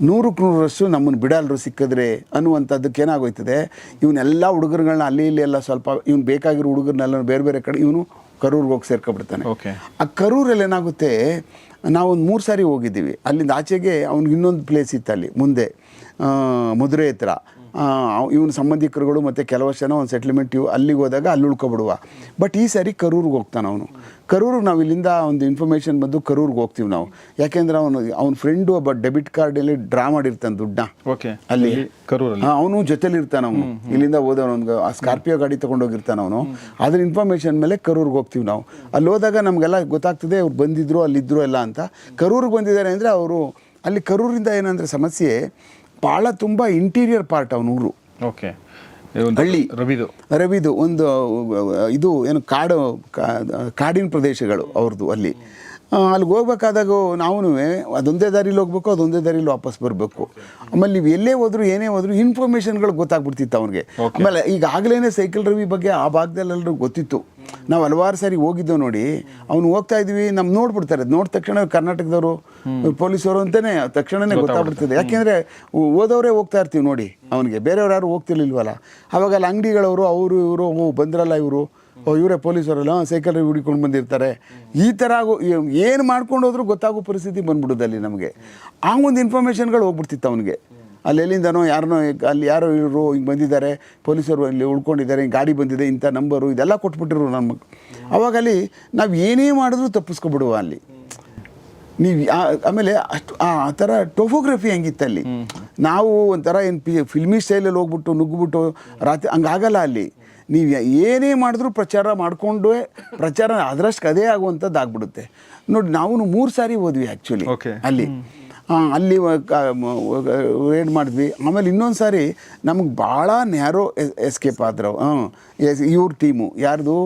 ನೂರಕ್ಕೆ ನೂರರಷ್ಟು ನಮ್ಮನ್ನು ಬಿಡಲ್ರು ಸಿಕ್ಕಿದ್ರೆ ಅನ್ನುವಂಥದ್ದಕ್ಕೆ ಏನಾಗೋಯ್ತದೆ? ಇವನ್ನೆಲ್ಲ ಹುಡುಗರುಗಳನ್ನ ಅಲ್ಲಿ ಇಲ್ಲಿ ಎಲ್ಲ ಸ್ವಲ್ಪ ಇವ್ನು ಬೇಕಾಗಿರೋ ಹುಡುಗರನ್ನೆಲ್ಲ ಬೇರೆ ಬೇರೆ ಕಡೆ ಇವನು ಕರೂರ್ಗೆ ಹೋಗಿ ಸೇರ್ಕೊಬಿಡ್ತಾನೆ. ಓಕೆ. ಆ ಕರೂರಲ್ಲಿ ಏನಾಗುತ್ತೆ? ನಾವೊಂದು ಮೂರು ಸಾರಿ ಹೋಗಿದ್ದೀವಿ. ಅಲ್ಲಿಂದ ಆಚೆಗೆ ಅವ್ನಿಗೆ ಇನ್ನೊಂದು ಪ್ಲೇಸ್ ಇತ್ತು ಅಲ್ಲಿ ಮುಂದೆ. ಮಧುರೆ ಹತ್ರ. ಇವನ ಸಂಬಂಧಿಕರುಗಳು ಮತ್ತು ಕೆಲವಷ್ಟು ಜನ ಒಂದು ಸೆಟ್ಲ್ಮೆಂಟ್ ಇವು ಅಲ್ಲಿಗೆ ಹೋದಾಗ ಅಲ್ಲಿ ಉಳ್ಕೊಬಿಡುವ. ಬಟ್ ಈ ಸಾರಿ ಕರೂರ್ಗೆ ಹೋಗ್ತಾನೆ ಅವನು. ಕರೂರಿಗೆ ನಾವು ಇಲ್ಲಿಂದ ಒಂದು ಇನ್ಫಾರ್ಮೇಷನ್ ಬಂದು ಕರೂರ್ಗೆ ಹೋಗ್ತೀವಿ ನಾವು. ಯಾಕೆಂದ್ರೆ ಅವನು ಅವ್ನ ಫ್ರೆಂಡು ಒಬ್ಬ ಡೆಬಿಟ್ ಕಾರ್ಡಲ್ಲಿ ಡ್ರಾ ಮಾಡಿರ್ತಾನೆ ದುಡ್ಡನ್ನ. ಓಕೆ ಅಲ್ಲಿ. ಕರೂರಲ್ಲಿ. ಅವನು ಜೊತೆಲಿ ಇರ್ತಾನೆ ಅವನು. ಇಲ್ಲಿಂದ ಹೋದವನು ಒಂದು ಆ ಸ್ಕಾರ್ಪಿಯೋ ಗಾಡಿ ತೊಗೊಂಡೋಗಿರ್ತಾನೆ ಅವನು. ಅದ್ರ ಇನ್ಫಾರ್ಮೇಷನ್ ಮೇಲೆ ಕರೂರ್ಗೆ ಹೋಗ್ತೀವಿ ನಾವು. ಅಲ್ಲಿ ಹೋದಾಗ ನಮಗೆಲ್ಲ ಗೊತ್ತಾಗ್ತದೆ ಅವ್ರು ಬಂದಿದ್ರು ಅಲ್ಲಿದ್ರು ಎಲ್ಲ ಅಂತ. ಕರೂರಿಗೆ ಬಂದಿದ್ದಾರೆ ಅಂದರೆ ಅವರು ಅಲ್ಲಿ ಕರೂರಿಂದ ಏನಂದರೆ ಸಮಸ್ಯೆ ಭಾಳ ತುಂಬ ಇಂಟೀರಿಯರ್ ಪಾರ್ಟ್ ಅವನು ಊರು. ಓಕೆ. ಹಳ್ಳಿ. ರವಿದು. ರವಿದು ಒಂದು ಇದು ಏನು ಕಾಡು ಕಾಡಿನ ಪ್ರದೇಶಗಳು ಅವ್ರದ್ದು ಅಲ್ಲಿ. ಅಲ್ಲಿಗೆ ಹೋಗ್ಬೇಕಾದಾಗ ನಾವೂ ಅದೊಂದೇ ದಾರಿಲಿ ಹೋಗ್ಬೇಕು ಅದೊಂದೇ ದಾರಿಲಿ ವಾಪಸ್ ಬರಬೇಕು. ಆಮೇಲೆ ನೀವು ಎಲ್ಲೇ ಹೋದ್ರು ಏನೇ ಹೋದ್ರು ಇನ್ಫಾರ್ಮೇಷನ್ಗಳು ಗೊತ್ತಾಗ್ಬಿಡ್ತಿತ್ತು ಅವ್ನಿಗೆ. ಆಮೇಲೆ ಈಗಾಗಲೇ ಸೈಕಲ್ ರವಿ ಬಗ್ಗೆ ಆ ಭಾಗದಲ್ಲೆಲ್ಲರೂ ಗೊತ್ತಿತ್ತು. ನಾವು ಹಲವಾರು ಸಾರಿ ಹೋಗಿದ್ದೆವು ನೋಡಿ ಅವ್ನು ಹೋಗ್ತಾ ಇದೀವಿ ನಮ್ ನೋಡ್ಬಿಡ್ತಾರೆ. ನೋಡಿದ ತಕ್ಷಣ ಕರ್ನಾಟಕದವರು ಪೊಲೀಸರು ಅಂತಾನೆ ತಕ್ಷಣನೇ ಗೊತ್ತಾಗ್ಬಿಡ್ತದೆ. ಯಾಕೆಂದ್ರೆ ಓದೋರೇ ಹೋಗ್ತಾ ಇರ್ತೀವಿ ನೋಡಿ ಅವನಿಗೆ. ಬೇರೆಯವ್ರು ಯಾರು ಹೋಗ್ತಿರ್ಲಿಲ್ವಲ್ಲ? ಅವಾಗ ಅಲ್ಲಿ ಅಂಗಡಿಗಳವರು ಅವರು ಇವರು ಬಂದ್ರಲ್ಲ ಇವರು. ಇವರೇ ಪೊಲೀಸರಲ್ಲ ಸೈಕಲ್ ಹುಡಿಕೊಂಡು ಬಂದಿರ್ತಾರೆ. ಈ ಥರ ಆಗೋ ಏನು ಮಾಡ್ಕೊಂಡು ಹೋದ್ರು ಗೊತ್ತಾಗೋ ಪರಿಸ್ಥಿತಿ ಬಂದ್ಬಿಡೋದಲ್ಲಿ ನಮಗೆ. ಆ ಒಂದು ಇನ್ಫಾರ್ಮೇಷನ್ಗಳು ಹೋಗ್ಬಿಡ್ತಿತ್ತು ಅವನಿಗೆ. ಅಲ್ಲಿ ಎಲ್ಲಿಂದನೋ ಯಾರನ್ನೋ ಅಲ್ಲಿ ಯಾರೋ ಇವರು ಹಿಂಗೆ ಬಂದಿದ್ದಾರೆ ಪೊಲೀಸರು ಅಲ್ಲಿ ಉಳ್ಕೊಂಡಿದ್ದಾರೆ ಹಿಂಗೆ ಗಾಡಿ ಬಂದಿದೆ ಇಂಥ ನಂಬರು ಇದೆಲ್ಲ ಕೊಟ್ಬಿಟ್ಟಿರು ನಮಗೆ ಅವಾಗ ಅಲ್ಲಿ ನಾವು ಏನೇ ಮಾಡಿದ್ರೂ ತಪ್ಪಿಸ್ಕೊಬಿಡುವ ಅಲ್ಲಿ. ನೀವು ಆಮೇಲೆ ಅಷ್ಟು ಆ ಥರ ಹೆಂಗಿತ್ತು ಹೆಂಗಿತ್ತಲ್ಲಿ ನಾವು ಒಂಥರ ಏನು ಪಿ ಫಿಲ್ಮಿ ಸ್ಟೈಲಲ್ಲಿ ಹೋಗ್ಬಿಟ್ಟು ನುಗ್ಗಿಬಿಟ್ಟು ರಾತ್ರಿ ಹಂಗಾಗಲ್ಲ ಅಲ್ಲಿ. ನೀವು ಏನೇ ಮಾಡಿದ್ರೂ ಪ್ರಚಾರ ಮಾಡಿಕೊಂಡು ಪ್ರಚಾರ ಅದರಷ್ಟು ಅದೇ ಆಗುವಂಥದ್ದು ಆಗ್ಬಿಡುತ್ತೆ ನೋಡಿ ನಾವು ಮೂರು ಸಾರಿ ಹೋದ್ವಿ ಆ್ಯಕ್ಚುಲಿ. ಅಲ್ಲಿ. ಅಲ್ಲಿ ಏನು ಮಾಡಿದ್ವಿ? ಆಮೇಲೆ ಇನ್ನೊಂದು ಸಾರಿ ನಮಗೆ ಭಾಳ ನ್ಯಾರೋ ಎಸ್ಕೇಪ್ ಆದರು. ಹಾಂ ಎಸ್ ಇವ್ರ ಟೀಮು ಯಾರ್ದು?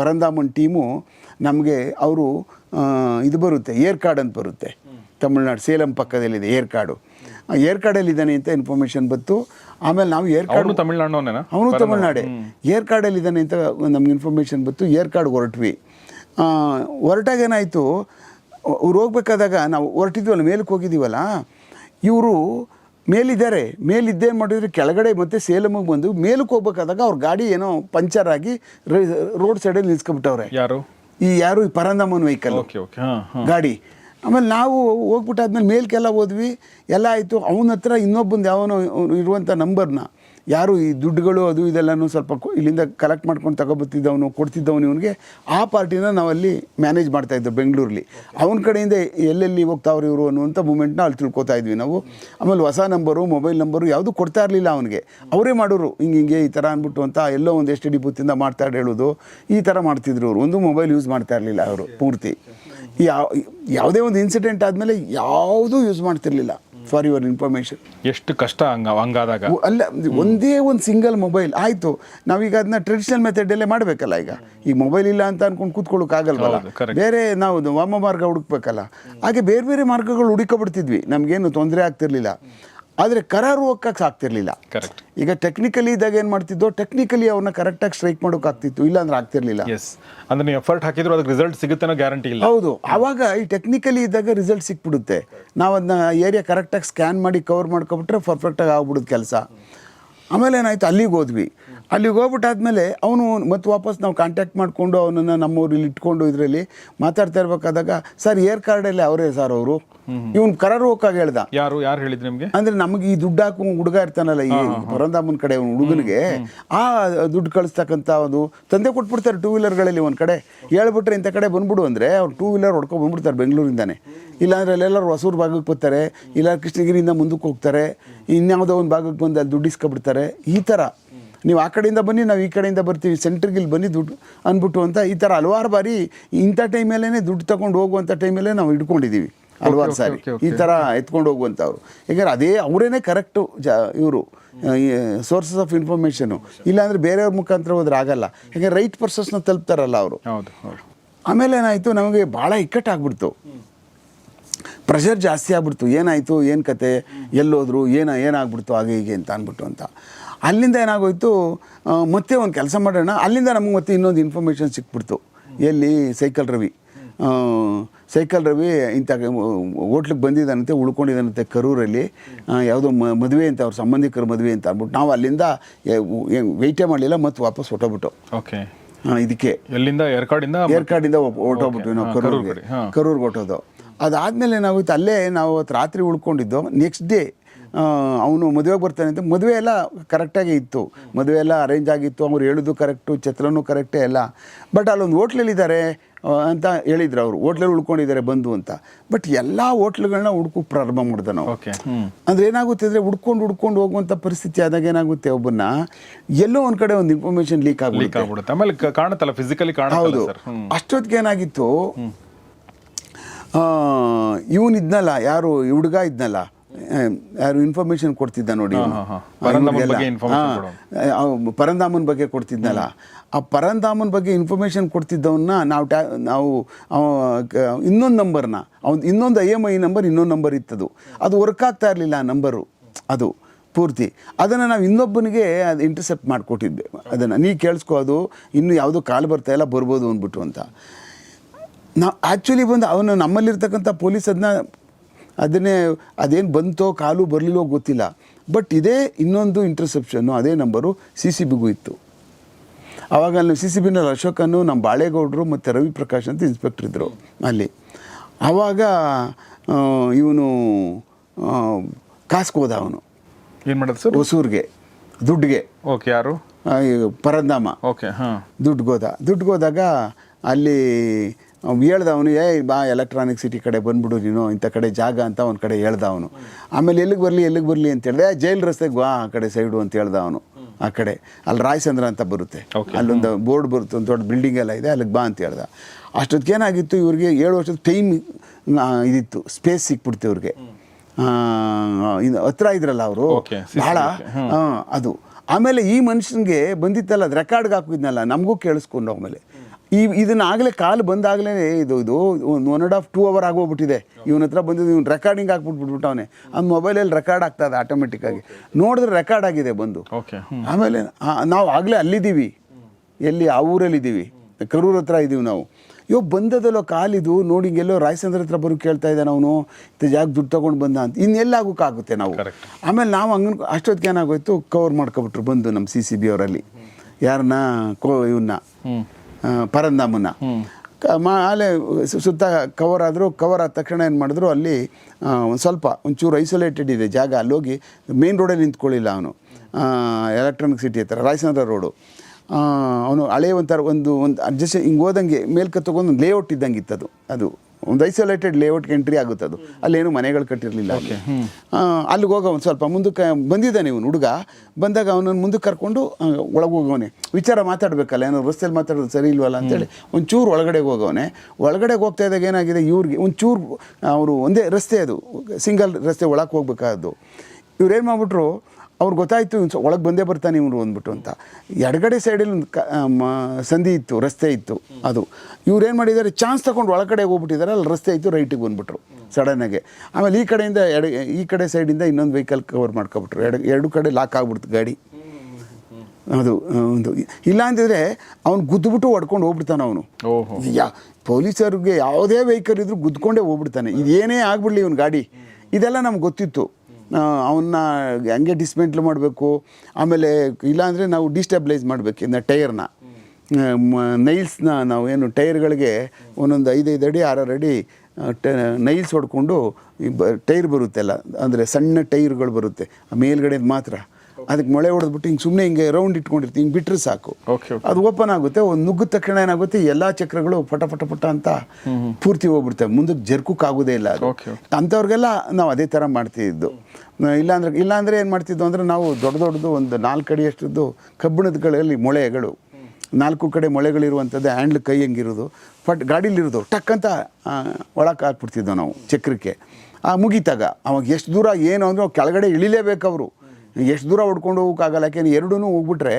ಪರಂದಾಮನ್ ಟೀಮು ನಮಗೆ ಅವರು ಇದು ಬರುತ್ತೆ ಏರ್ಕಾಡ್ ಅಂತ ಬರುತ್ತೆ. ತಮಿಳ್ನಾಡು ಸೇಲಂ ಪಕ್ಕದಲ್ಲಿದೆ ಏರ್ಕಾಡು ಆ ಏರ್ಕಾಡಲ್ಲಿ ಇದ್ದಾನೆ ಅಂತ ಇನ್ಫಾರ್ಮೇಷನ್ ಬಂತು. ಆಮೇಲೆ ನಾವು ಏರ್ಕಾಡು ತಮಿಳ್ನಾಡು ಅವನು ತಮಿಳ್ನಾಡೆ. ಏರ್ಕಾಡಲ್ಲಿದ್ದಾನೆ ಅಂತ ನಮ್ಗೆ ಇನ್ಫಾರ್ಮೇಷನ್ ಬಂತು. ಏರ್ಕಾಡು ಹೊರಟ್ವಿ. ಹೊರಟಾಗ ಏನಾಯಿತು? ಅವ್ರು ಹೋಗ್ಬೇಕಾದಾಗ ನಾವು ಹೊರಟಿದ್ವಲ್ಲ ಮೇಲಕ್ಕೆ ಹೋಗಿದ್ದೀವಲ್ಲ ಇವರು ಮೇಲಿದ್ದಾರೆ ಮೇಲಿದ್ದೇನು ಮಾಡಿದ್ರೆ ಕೆಳಗಡೆ ಮತ್ತೆ ಸೇಲಮಿಗೆ ಬಂದು ಮೇಲಕ್ಕೆ ಹೋಗ್ಬೇಕಾದಾಗ ಅವ್ರ ಗಾಡಿ ಏನೋ ಪಂಚರ್ ಆಗಿ ರೋಡ್ ಸೈಡಲ್ಲಿ ನಿಲ್ಸ್ಕೊಬಿಟ್ಟವ್ರೆ. ಯಾರು? ಈ ಯಾರು? ಈ ಪರಂದಾಮನ್ ವೆಹಿಕಲ್ ಗಾಡಿ. ಆಮೇಲೆ ನಾವು ಹೋಗ್ಬಿಟ್ಟಾದ್ಮೇಲೆ ಮೇಲ್ಕೆಲ್ಲ ಹೋದ್ವಿ ಎಲ್ಲ ಆಯಿತು. ಅವನ ಹತ್ರ ಇನ್ನೊಬ್ಬಂದು ಯಾವನೋ ಇರುವಂಥ ನಂಬರ್ನ ಯಾರು ಈ ದುಡ್ಡುಗಳು ಅದು ಇದೆಲ್ಲನೂ ಸ್ವಲ್ಪ ಇಲ್ಲಿಂದ ಕಲೆಕ್ಟ್ ಮಾಡ್ಕೊಂಡು ತಗೊಬತ್ತಿದ್ದವನು, ಕೊಡ್ತಿದ್ದವನು ಇವನಿಗೆ, ಆ ಪಾರ್ಟಿನ ನಾವಲ್ಲಿ ಮ್ಯಾನೇಜ್ ಮಾಡ್ತಾಯಿದ್ದು ಬೆಂಗಳೂರಲ್ಲಿ. ಅವನ ಕಡೆಯಿಂದ ಎಲ್ಲೆಲ್ಲಿ ಹೋಗ್ತಾವ್ರು ಇವರು ಅನ್ನುವಂಥ ಮೂಮೆಂಟ್ನ ಅಲ್ಲಿ ತಿಳ್ಕೊತಾ ಇದ್ವಿ ನಾವು. ಆಮೇಲೆ ಹೊಸ ನಂಬರು ಮೊಬೈಲ್ ನಂಬರು ಯಾವುದೂ ಕೊಡ್ತಾ ಇರಲಿಲ್ಲ ಅವನಿಗೆ. ಅವರೇ ಮಾಡೋರು, ಹಿಂಗೆ ಹಿಂಗೆ ಈ ಥರ ಅಂದ್ಬಿಟ್ಟು ಅಂತ ಎಲ್ಲೋ ಒಂದು ಎಷ್ಟು ಡಿ ಮಾಡ್ತಾ ಹೇಳೋದು, ಈ ಥರ ಮಾಡ್ತಿದ್ರು ಅವರು ಒಂದು ಮೊಬೈಲ್ ಯೂಸ್ ಮಾಡ್ತಾ ಇರಲಿಲ್ಲ ಅವರು ಪೂರ್ತಿ. ಯಾವ ಯಾವುದೇ ಒಂದು ಇನ್ಸಿಡೆಂಟ್ ಆದಮೇಲೆ ಯಾವುದೂ ಯೂಸ್ ಮಾಡ್ತಿರ್ಲಿಲ್ಲ. ಫಾರ್ ಯುವರ್ ಇನ್ಫಾರ್ಮೇಷನ್ ಎಷ್ಟು ಕಷ್ಟ ಹಂಗ ಹಂಗಾದಾಗ. ಅಲ್ಲ ಒಂದೇ ಒಂದು ಸಿಂಗಲ್ ಮೊಬೈಲ್ ಆಯಿತು. ನಾವೀಗ ಅದನ್ನ ಟ್ರೆಡಿಷನಲ್ ಮೆಥಡಲ್ಲೇ ಮಾಡಬೇಕಲ್ಲ ಈಗ. ಈ ಮೊಬೈಲ್ ಇಲ್ಲ ಅಂತ ಅಂದ್ಕೊಂಡು ಕೂತ್ಕೊಳ್ಳೋಕ್ಕಾಗಲ್ವಲ್ಲ ಬೇರೆ ನಾವು ವಾಮ ಮಾರ್ಗ ಹುಡುಕ್ಬೇಕಲ್ಲ? ಹಾಗೆ ಬೇರೆ ಬೇರೆ ಮಾರ್ಗಗಳು ಹುಡುಕಬಿಡ್ತಿದ್ವಿ. ನಮಗೇನು ತೊಂದರೆ ಆಗ್ತಿರ್ಲಿಲ್ಲ. ಆದರೆ ಕರಾರು ಹೋಗಕ್ಕೆ ಆಗ್ತಿರ್ಲಿಲ್ಲ ಕರೆಕ್ಟ್ ಈಗ ಟೆಕ್ನಿಕಲಿ ಇದ್ದಾಗ ಏನು ಮಾಡ್ತಿದ್ದೋ ಟೆಕ್ನಿಕಲಿ ಅವನ್ನ ಕರೆಕ್ಟಾಗಿ ಸ್ಟ್ರೈಕ್ ಮಾಡೋಕ್ಕಾಗ್ತಿತ್ತು ಇಲ್ಲಾಂದ್ರೆ ಆಗ್ತಿರ್ಲಿಲ್ಲ. ಎಸ್ ಅಂದ್ರೆ ನೀವು ಎಫರ್ಟ್ ಹಾಕಿದ್ರು ಅದಕ್ಕೆ ರಿಸಲ್ಟ್ ಸಿಗುತ್ತೆ ಗ್ಯಾರಂಟಿ ಇಲ್ಲ. ಹೌದು. ಆವಾಗ ಈ ಟೆಕ್ನಿಕಲಿ ಇದ್ದಾಗ ರಿಸಲ್ಟ್ ಸಿಕ್ಬಿಡುತ್ತೆ. ನಾವು ಅದನ್ನ ಏರಿಯಾ ಕರೆಕ್ಟಾಗಿ ಸ್ಕ್ಯಾನ್ ಮಾಡಿ ಕವರ್ ಮಾಡ್ಕೊಬಿಟ್ರೆ ಪರ್ಫೆಕ್ಟಾಗಿ ಆಗ್ಬಿಡುತ್ತೆ ಕೆಲಸ. ಆಮೇಲೆ ಏನಾಯ್ತು? ಅಲ್ಲಿಗೆ ಹೋದ್ವಿ. ಅಲ್ಲಿಗೆ ಹೋಗ್ಬಿಟ್ಟಾದ್ಮೇಲೆ ಅವನು ಮತ್ತೆ ವಾಪಸ್ ನಾವು ಕಾಂಟ್ಯಾಕ್ಟ್ ಮಾಡಿಕೊಂಡು ಅವನನ್ನು ನಮ್ಮೂರಲ್ಲಿ ಇಟ್ಕೊಂಡು ಇದರಲ್ಲಿ ಮಾತಾಡ್ತಾ ಇರ್ಬೇಕಾದಾಗ ಸರ್ ಏರ್ ಕಾರ್ಡಲ್ಲಿ ಅವರೇ ಸರ್ ಅವರು? ಇವನು ಕರಾರು ಹೋಗಾಗ ಹೇಳ್ದ. ಯಾರು ಯಾರು ಹೇಳಿದ್ರು ನಿಮಗೆ? ಅಂದ್ರೆ ನಮಗೆ ಈ ದುಡ್ಡು ಹಾಕೋ ಹುಡುಗ ಇರ್ತಾನಲ್ಲ ಈ ಪರಂದಾಮನ ಕಡೆ ಅವನು ಹುಡುಗನಿಗೆ ಆ ದುಡ್ಡು ಕಳಿಸ್ತಕ್ಕಂಥ ಒಂದು ತಂದೆ ಕೊಟ್ಬಿಡ್ತಾರೆ ಟೂ ವೀಲರ್ಗಳಲ್ಲಿ ಒಂದು ಕಡೆ. ಹೇಳ್ಬಿಟ್ರೆ ಇಂಥ ಕಡೆ ಬಂದ್ಬಿಡು ಅಂದರೆ ಅವ್ರು ಟೂ ವೀಲರ್ ಹೊಡ್ಕೊಂಡು ಬಂದ್ಬಿಡ್ತಾರೆ ಬೆಂಗಳೂರಿಂದಾನೆ. ಇಲ್ಲಾಂದ್ರೆ ಅಲ್ಲೆಲ್ಲರೂ ಹೊಸೂರು ಭಾಗಕ್ಕೆ ಬರ್ತಾರೆ ಇಲ್ಲ ಕೃಷ್ಣಗಿರಿಯಿಂದ ಮುಂದಕ್ಕೆ ಹೋಗ್ತಾರೆ ಇನ್ಯಾವುದೋ ಒಂದು ಭಾಗಕ್ಕೆ ಬಂದು ಅಲ್ಲಿ ದುಡ್ಡು ಇಸ್ಕೊಬಿಡ್ತಾರೆ. ಈ ಥರ ನೀವು ಆ ಕಡೆಯಿಂದ ಬನ್ನಿ ನಾವು ಈ ಕಡೆಯಿಂದ ಬರ್ತೀವಿ ಸೆಂಟ್ರಿಗೆ ಇಲ್ಲಿ ಬನ್ನಿ ದುಡ್ಡು ಅಂದ್ಬಿಟ್ಟು ಅಂತ ಈ ಥರ ಹಲವಾರು ಬಾರಿ ಇಂಥ ಟೈಮಲ್ಲೇ ದುಡ್ಡು ತಗೊಂಡು ಹೋಗುವಂಥ ಟೈಮಲ್ಲೇ ನಾವು ಇಟ್ಕೊಂಡಿದ್ದೀವಿ ಹಲವಾರು ಸಾರಿ. ಈ ಥರ ಎತ್ಕೊಂಡು ಹೋಗುವಂಥವ್ರು. ಯಾಕಂದ್ರೆ ಅದೇ ಅವರೇನೆ ಕರೆಕ್ಟು ಜ ಇವರು ಸೋರ್ಸಸ್ ಆಫ್ ಇನ್ಫಾರ್ಮೇಷನು ಇಲ್ಲಾಂದರೆ ಬೇರೆಯವ್ರ ಮುಖಾಂತರ ಹೋದ್ರೆ ಆಗಲ್ಲ. ಯಾಕಂದ್ರೆ ರೈಟ್ ಪರ್ಸನ್ಸ್ನ ತಲುಪ್ತಾರಲ್ಲ ಅವರು. ಆಮೇಲೆ ಏನಾಯಿತು ನಮಗೆ ಭಾಳ ಇಕ್ಕಟ್ಟಾಗ್ಬಿಡ್ತು ಪ್ರೆಷರ್ ಜಾಸ್ತಿ ಆಗ್ಬಿಡ್ತು. ಏನಾಯಿತು ಏನು ಕತೆ ಎಲ್ಲೋದ್ರು ಏನು ಏನಾಗ್ಬಿಡ್ತು ಹಾಗೆ ಹೀಗೆ ಅಂತ ಅಂದ್ಬಿಟ್ಟು ಅಂತ. ಅಲ್ಲಿಂದ ಏನಾಗೋಯ್ತು ಮತ್ತೆ ಒಂದು ಕೆಲಸ ಮಾಡೋಣ ಅಲ್ಲಿಂದ ನಮಗೆ ಮತ್ತೆ ಇನ್ನೊಂದು ಇನ್ಫಾರ್ಮೇಷನ್ ಸಿಕ್ಬಿಡ್ತು. ಎಲ್ಲಿ? ಸೈಕಲ್ ರವಿ. ಸೈಕಲ್ ರವಿ ಇಂಥ ಹೋಟ್ಲಿಗೆ ಬಂದಿದ್ದಾನಂತೆ ಉಳ್ಕೊಂಡಿದ್ದಾನಂತೆ ಕರೂರಲ್ಲಿ. ಯಾವುದೋ ಮ ಮದುವೆ ಅಂತ ಅವ್ರ ಸಂಬಂಧಿಕರ ಮದುವೆ ಅಂತ ಅಂದ್ಬಿಟ್ಟು ನಾವು ಅಲ್ಲಿಂದ ವೆಯ್ಟೇ ಮಾಡಲಿಲ್ಲ ಮತ್ತು ವಾಪಸ್ ಹೊಟ್ಟೋಗ್ಬಿಟ್ಟು ಓಕೆ. ಇದಕ್ಕೆ. ಎಲ್ಲಿಂದ? ಏರ್ಕಾಡಿಂದ ಏರ್ಕಾಡಿಂದ ಹೊಟ್ಟೋಗ್ಬಿಟ್ವಿ ನಾವು ಕರೂರಿಗೆ. ಕರೂರಿಗೆ. ಹೊಟ್ಟೋದು ಅದಾದಮೇಲೆ ಏನಾಗುತ್ತೆ ಅಲ್ಲೇ ನಾವು ರಾತ್ರಿ ಉಳ್ಕೊಂಡಿದ್ದು ನೆಕ್ಸ್ಟ್ ಡೇ ಅವನು ಮದುವೆಗೆ ಬರ್ತಾನೆ ಅಂತ ಮದುವೆ ಎಲ್ಲ ಕರೆಕ್ಟಾಗಿ ಇತ್ತು. ಮದುವೆ ಎಲ್ಲ ಅರೇಂಜ್ ಆಗಿತ್ತು. ಅವ್ರು ಹೇಳೋದು ಕರೆಕ್ಟು ಛತ್ರನೂ ಕರೆಕ್ಟೇ ಎಲ್ಲ. ಬಟ್ ಅಲ್ಲೊಂದು ಹೋಟ್ಲಲ್ಲಿದ್ದಾರೆ ಅಂತ ಹೇಳಿದ್ರು ಅವರು. ಹೋಟ್ಲಲ್ಲಿ ಉಳ್ಕೊಂಡಿದ್ದಾರೆ ಬಂದು ಅಂತ. ಬಟ್ ಎಲ್ಲ ಹೋಟ್ಲುಗಳನ್ನ ಹುಡ್ಕೋಕೆ ಪ್ರಾರಂಭ ಮಾಡಿದೆ ನಾವು. ಅಂದ್ರೆ ಏನಾಗುತ್ತೆ ಅಂದರೆ ಹುಡ್ಕೊಂಡು ಹುಡ್ಕೊಂಡು ಹೋಗುವಂಥ ಪರಿಸ್ಥಿತಿ ಆದಾಗ ಏನಾಗುತ್ತೆ ಒಬ್ಬನ್ನ ಎಲ್ಲೋ ಒಂದು ಕಡೆ ಒಂದು ಇನ್ಫಾರ್ಮೇಶನ್ ಲೀಕ್ ಲೀಕ್ ಆಗ್ಬಿಡುತ್ತೆ ಆಗ್ಬಿಡುತ್ತೆ. ಆಮೇಲೆ ಕ- ಕಾಣುತ್ತಲ್ಲ ಫಿಸಿಕಲಿ ಹೌದು. ಅಷ್ಟೊತ್ತಿಗೆ ಏನಾಗಿತ್ತು ಇವನಿದ್ನಲ್ಲ ಯಾರು ಈ ಹುಡುಗ ಇದ್ನಲ್ಲ ಯಾರು ಇನ್ಫಾರ್ಮೇಶನ್ ಕೊಡ್ತಿದ್ದ ನೋಡಿ ಪರಂಧಾಮನ್ ಬಗ್ಗೆ ಕೊಡ್ತಿದ್ನಲ್ಲ. ಆ ಪರಂದಾಮನ್ ಬಗ್ಗೆ ಇನ್ಫಾರ್ಮೇಶನ್ ಕೊಡ್ತಿದ್ದವನ್ನ ನಾವು ಟ್ಯಾ ನಾವು ಇನ್ನೊಂದು ನಂಬರ್ನ ಅವ್ನು ಇನ್ನೊಂದು ಐ ಎಂ ಐ ನಂಬರ್ ಇನ್ನೊಂದು ನಂಬರ್ ಇತ್ತದು. ಅದು ವರ್ಕ್ ಆಗ್ತಾ ಇರಲಿಲ್ಲ ಆ ನಂಬರು ಅದು ಪೂರ್ತಿ. ಅದನ್ನು ನಾವು ಇನ್ನೊಬ್ಬನಿಗೆ ಅದು ಇಂಟರ್ಸೆಪ್ಟ್ ಮಾಡಿಕೊಟ್ಟಿದ್ದೆ. ಅದನ್ನು ನೀ ಕೇಳಿಸ್ಕೊ ಅದು ಇನ್ನೂ ಯಾವುದೋ ಕಾಲು ಬರ್ತಾ ಇಲ್ಲ ಬರ್ಬೋದು ಅಂದ್ಬಿಟ್ಟು ಅಂತ. ನಾವು ಆ್ಯಕ್ಚುಲಿ ಬಂದು ಅವನು ನಮ್ಮಲ್ಲಿರ್ತಕ್ಕಂಥ ಪೊಲೀಸ್ ಅದನ್ನ ಅದನ್ನೇ ಅದೇನು ಬಂತೋ ಕಾಲು ಬರಲಿಲ್ಲೋ ಗೊತ್ತಿಲ್ಲ. ಬಟ್ ಇದೇ ಇನ್ನೊಂದು ಇಂಟರ್ಸೆಪ್ಷನ್ನು ಅದೇ ನಂಬರು ಸಿ ಸಿ ಬಿಗೂ ಇತ್ತು. ಆವಾಗ ಅಲ್ಲಿ ಸಿ ಸಿ ಬಿನಲ್ಲಿ ಅಶೋಕನು ನಮ್ಮ ಬಾಳೆಗೌಡರು ಮತ್ತು ರವಿ ಪ್ರಕಾಶ್ ಅಂತ ಇನ್ಸ್ಪೆಕ್ಟರ್ ಇದ್ದರು ಅಲ್ಲಿ. ಆವಾಗ ಇವನು ಕಾಸ್ಕೋದ ಅವನು. ಏನು ಮಾಡೋದು ಸರ್? ಹೊಸೂರಿಗೆ ದುಡ್ಡಿಗೆ ಓಕೆ ಯಾರು? ಪರಂದಾಮ. ಪರಂಧಾಮ ಓಕೆ ಹಾಂ. ದುಡ್ಡುಗೋದ ದುಡ್ಡುಗೋದಾಗ ಅಲ್ಲಿ ಅವ್ನು ಹೇಳ್ದ ಅವನು ಏ ಬಾ ಎಲೆಕ್ಟ್ರಾನಿಕ್ ಸಿಟಿ ಕಡೆ ಬಂದ್ಬಿಡು ನೀನು ಇಂಥ ಕಡೆ ಜಾಗ ಅಂತ ಒಂದು ಕಡೆ ಹೇಳ್ದ ಅವನು ಆಮೇಲೆ ಎಲ್ಲಿಗೆ ಬರಲಿ ಎಲ್ಲಿಗೆ ಬರಲಿ ಅಂತ ಹೇಳಿದೆ ಜೈಲ್ ರಸ್ತೆಗೆ ಬಾ ಆ ಕಡೆ ಸೈಡು ಅಂತ ಹೇಳ್ದ ಅವನು ಆ ಕಡೆ. ಅಲ್ಲಿ ರಾಯಚಂದ್ರ ಅಂತ ಬರುತ್ತೆ. ಅಲ್ಲೊಂದು ಬೋರ್ಡ್ ಬರುತ್ತೆ ಒಂದು ದೊಡ್ಡ ಬಿಲ್ಡಿಂಗ್ ಎಲ್ಲ ಇದೆ ಅಲ್ಲಿಗೆ ಬಾ ಅಂತ ಹೇಳ್ದ. ಅಷ್ಟೊತ್ತಿಗೆ ಏನಾಗಿತ್ತು ಇವ್ರಿಗೆ ಏಳು ವರ್ಷದ ಟೈಮ್ ಇದಿತ್ತು ಸ್ಪೇಸ್ ಸಿಕ್ಬಿಡ್ತು ಇವ್ರಿಗೆ. ಹತ್ರ ಇದ್ರಲ್ಲ ಅವರು. ಬಹಳ ಅದು. ಆಮೇಲೆ ಈ ಮನುಷ್ಯನಿಗೆ ಬಂದಿತ್ತಲ್ಲ ಅದು ರೆಕಾರ್ಡ್ಗೆ ಹಾಕಿದ್ನಲ್ಲ ನಮಗೂ ಕೇಳಿಸ್ಕೊಂಡು ಆಮೇಲೆ. ಈ ಇದನ್ನ ಆಗಲೇ ಕಾಲು ಬಂದಾಗಲೇ ಇದು ಇದು ಒಂದು one and half two hour ಆಗೋಗ್ಬಿಟ್ಟಿದೆ. ಇವನ ಹತ್ರ ಬಂದಿದ್ದು ಇವ್ನು ರೆಕಾರ್ಡಿಂಗ್ ಹಾಕ್ಬಿಟ್ಬಿಟ್ಬಿಟ್ಟವನೆ ಆ ಮೊಬೈಲಲ್ಲಿ ರೆಕಾರ್ಡ್ ಆಗ್ತದೆ ಆಟೋಮೆಟಿಕ್ಕಾಗಿ ನೋಡಿದ್ರೆ ರೆಕಾರ್ಡ್ ಆಗಿದೆ ಬಂದು. ಓಕೆ ಆಮೇಲೆ ನಾವು ಆಗಲೇ ಅಲ್ಲಿದ್ದೀವಿ. ಎಲ್ಲಿ ಆ ಊರಲ್ಲಿದ್ದೀವಿ. ಕರೂರ್ ಹತ್ರ ಇದ್ದೀವಿ ನಾವು. ಇವಾಗ ಬಂದದಲ್ಲೋ ಕಾಲಿದು ನೋಡಿ ಎಲ್ಲೋ ರಾಯಚಂದ್ರ ಹತ್ರ ಬರೋ ಕೇಳ್ತಾ ಇದ್ದಾನೆ ಅವನು. ಇಂಥ ಜಾಗ ದುಡ್ಡು ತಗೊಂಡು ಬಂದ ಅಂತ. ಇನ್ನೆಲ್ಲ ಆಗುತ್ತೆ ನಾವು. ಆಮೇಲೆ ನಾವು ಹಂಗ ಅಷ್ಟೊತ್ತಿಗೆ ಏನಾಗೋಯ್ತು ಕವರ್ ಮಾಡ್ಕೊಬಿಟ್ರು ಬಂದು ನಮ್ಮ ಸಿ ಸಿ ಬಿ ಅವರಲ್ಲಿ. ಯಾರನ್ನ ಕೋ ಇವನ್ನ. ಪರಂದಾಮನ್ನ ಆಮೇಲೆ ಸುತ್ತ ಕವರ್ ಆದರೂ ಕವರ್ ಆದ ತಕ್ಷಣ ಏನು ಮಾಡಿದ್ರು, ಅಲ್ಲಿ ಒಂದು ಸ್ವಲ್ಪ, ಒಂಚೂರು ಐಸೋಲೇಟೆಡ್ ಇದೆ ಜಾಗ ಅಲ್ಲೋಗಿ ಮೇನ್ ರೋಡಲ್ಲಿ ನಿಂತ್ಕೊಳ್ಳಿಲ್ಲ ಅವನು. ಎಲೆಕ್ಟ್ರಾನಿಕ್ ಸಿಟಿ ಹತ್ರ ರಾಯಸಂದ್ರ ರೋಡು ಅವನು ಹಳೆಯ ಒಂಥರ ಒಂದು ಒಂದು ಅಡ್ಜಸ್ಟ್ ಹಿಂಗೆ ಹೋದಂಗೆ ಮೇಲ್ಕ ತೊಗೊಂಡು ಲೇಔಟ್ ಇದ್ದಂಗೆ ಇತ್ತದು, ಅದು. ಒಂದು ಐಸೋಲೇಟೆಡ್ ಲೇಔಟ್ಗೆ ಎಂಟ್ರಿ ಆಗುತ್ತೆ ಅದು. ಅಲ್ಲೇನು ಮನೆಗಳು ಕಟ್ಟಿರಲಿಲ್ಲ ಅಲ್ಲಿಗೆ ಹೋಗ ಒಂದು ಸ್ವಲ್ಪ ಮುಂದಕ್ಕೆ ಬಂದಿದ್ದಾನೆ ಇವನು ಹುಡುಗ. ಬಂದಾಗ ಅವನನ್ನು ಮುಂದಕ್ಕೆ ಕರ್ಕೊಂಡು ಒಳಗೆ ಹೋಗವನೆ ವಿಚಾರ ಮಾತಾಡಬೇಕಲ್ಲ ಏನೋ ರಸ್ತೆಯಲ್ಲಿ ಮಾತಾಡೋದು ಸರಿ ಇಲ್ವಲ್ಲ ಅಂತೇಳಿ ಒಂಚೂರು ಒಳಗಡೆ ಹೋಗವನೆ ಒಳಗಡೆ ಹೋಗ್ತಾ ಇದ್ದಾಗ ಏನಾಗಿದೆ ಇವ್ರಿಗೆ ಒಂಚೂರು ಅವರು ಒಂದೇ ರಸ್ತೆ ಅದು ಸಿಂಗಲ್ ರಸ್ತೆ ಒಳಗೆ ಹೋಗ್ಬೇಕಾದ್ದು. ಇವ್ರು ಏನು ಮಾಡ್ಬಿಟ್ರು ಅವ್ರು ಗೊತ್ತಾಯಿತು ಒಳಗೆ ಬಂದೇ ಬರ್ತಾನೆ ಇವರು ಅಂದ್ಬಿಟ್ಟು ಅಂತ. ಎಡಗಡೆ ಸೈಡಲ್ಲಿ ಒಂದು ಕ ಮ- ಸಂಧಿ ಇತ್ತು ರಸ್ತೆ ಇತ್ತು ಅದು. ಇವ್ರು ಏನು ಮಾಡಿದ್ದಾರೆ ಚಾನ್ಸ್ ತಗೊಂಡು ಒಳಗಡೆ ಹೋಗ್ಬಿಟ್ಟಿದ್ದಾರೆ ಅಲ್ಲಿ ರಸ್ತೆ ಇತ್ತು ರೈಟಿಗೆ ಬಂದ್ಬಿಟ್ರು ಸಡನ್ನಾಗೆ ಆಮೇಲೆ ಈ ಕಡೆಯಿಂದ ಎಡ ಈ ಕಡೆ ಸೈಡಿಂದ ಇನ್ನೊಂದು ವೆಹಿಕಲ್ ಕವರ್ ಮಾಡ್ಕೊಬಿಟ್ರು. ಎರಡು ಎರಡು ಕಡೆ ಲಾಕ್ ಆಗ್ಬಿಡ್ತು ಗಾಡಿ. ಅದು ಒಂದು ಇಲ್ಲ ಅಂತಿದ್ರೆ ಅವ್ನು ಗುದ್ದುಬಿಟ್ಟು ಹೊಡ್ಕೊಂಡು ಹೋಗ್ಬಿಡ್ತಾನೆ ಅವನು. ಓಹೋ. ಯಾ ಪೊಲೀಸರಿಗೆ ಯಾವುದೇ ವೆಹಿಕಲ್ ಇದ್ರೂ ಗುದ್ಕೊಂಡೇ ಹೋಗ್ಬಿಡ್ತಾನೆ. ಇದೇನೇ ಆಗ್ಬಿಡ್ಲಿ ಇವನು ಗಾಡಿ. ಇದೆಲ್ಲ ನಮ್ಗೆ ಗೊತ್ತಿತ್ತು. ಅವನ್ನ ಹಂಗೆ ಡಿಸ್ಮೆಂಟ್ಲ್ ಮಾಡಬೇಕು. ಆಮೇಲೆ ಇಲ್ಲಾಂದರೆ ನಾವು ಡಿಸ್ಟೆಬ್ಲೈಸ್ ಮಾಡಬೇಕು ಇನ್ನು ಟೈರ್ನ ನೈಲ್ಸ್ನ ನಾವು ಏನು ಟೈರ್ಗಳಿಗೆ ಒಂದೊಂದು ಐದೈದು ಅಡಿ ಆರಾರು ಅಡಿ ಟ ನೈಲ್ಸ್ ಹೊಡ್ಕೊಂಡು ಈ ಬ ಟೈರ್ ಅಂದರೆ ಸಣ್ಣ ಟೈರ್ಗಳು ಬರುತ್ತೆ. ಮೇಲ್ಗಡೆದು ಮಾತ್ರ. ಅದಕ್ಕೆ ಮೊಳೆ ಹೊಡೆದ್ಬಿಟ್ಟು ಹಿಂಗೆ ಸುಮ್ಮನೆ ಹಿಂಗೆ ರೌಂಡ್ ಇಟ್ಕೊಂಡಿರ್ತೀವಿ ಹಿಂಗೆ ಬಿಟ್ಟರೆ ಸಾಕು. ಅದು ಓಪನ್ ಆಗುತ್ತೆ ಒಂದು ನುಗ್ಗಿದ ತಕ್ಷಣ ಏನಾಗುತ್ತೆ ಎಲ್ಲ ಚಕ್ರಗಳು ಪಟ ಪಟ ಪಟ ಅಂತ ಪೂರ್ತಿ ಹೋಗ್ಬಿಡ್ತವೆ ಮುಂದಕ್ಕೆ ಆಗೋದೇ ಇಲ್ಲ ಅದು. ಅಂಥವ್ರಿಗೆಲ್ಲ ನಾವು ಅದೇ ಥರ ಮಾಡ್ತಿದ್ದು. ಇಲ್ಲಾಂದ್ರೆ ಇಲ್ಲಾಂದರೆ ಏನು ಮಾಡ್ತಿದ್ದು ಅಂದರೆ ನಾವು ದೊಡ್ಡ ದೊಡ್ಡದು ಒಂದು ನಾಲ್ಕು ಕಡೆಯಷ್ಟದ್ದು ಕಬ್ಬಿಣದಗಳಲ್ಲಿ ಮೊಳೆಗಳು. ನಾಲ್ಕು ಕಡೆ ಮೊಳೆಗಳಿರುವಂಥದ್ದು ಹ್ಯಾಂಡ್ಲ್ ಕೈ ಹಂಗಿರೋದು. ಪಟ್ ಗಾಡೀಲಿರೋದು ಟಕ್ ಅಂತ ಒಳಕ್ಕೆ ಹಾಕ್ಬಿಡ್ತಿದ್ದೋ ನಾವು ಚಕ್ರಕ್ಕೆ. ಆ ಮುಗಿತಾಗ. ಅವಾಗ ಎಷ್ಟು ದೂರ ಏನು ಅಂದರೆ ಕೆಳಗಡೆ ಇಳಿಲೇಬೇಕು ಅವರು. ಎಷ್ಟು ದೂರ ಹೊಡ್ಕೊಂಡು ಹೋಗೋಕ್ಕಾಗಲ್ಲ ಯಾಕೆಂದ್ರೆ ಎರಡೂ ಹೋಗ್ಬಿಟ್ರೆ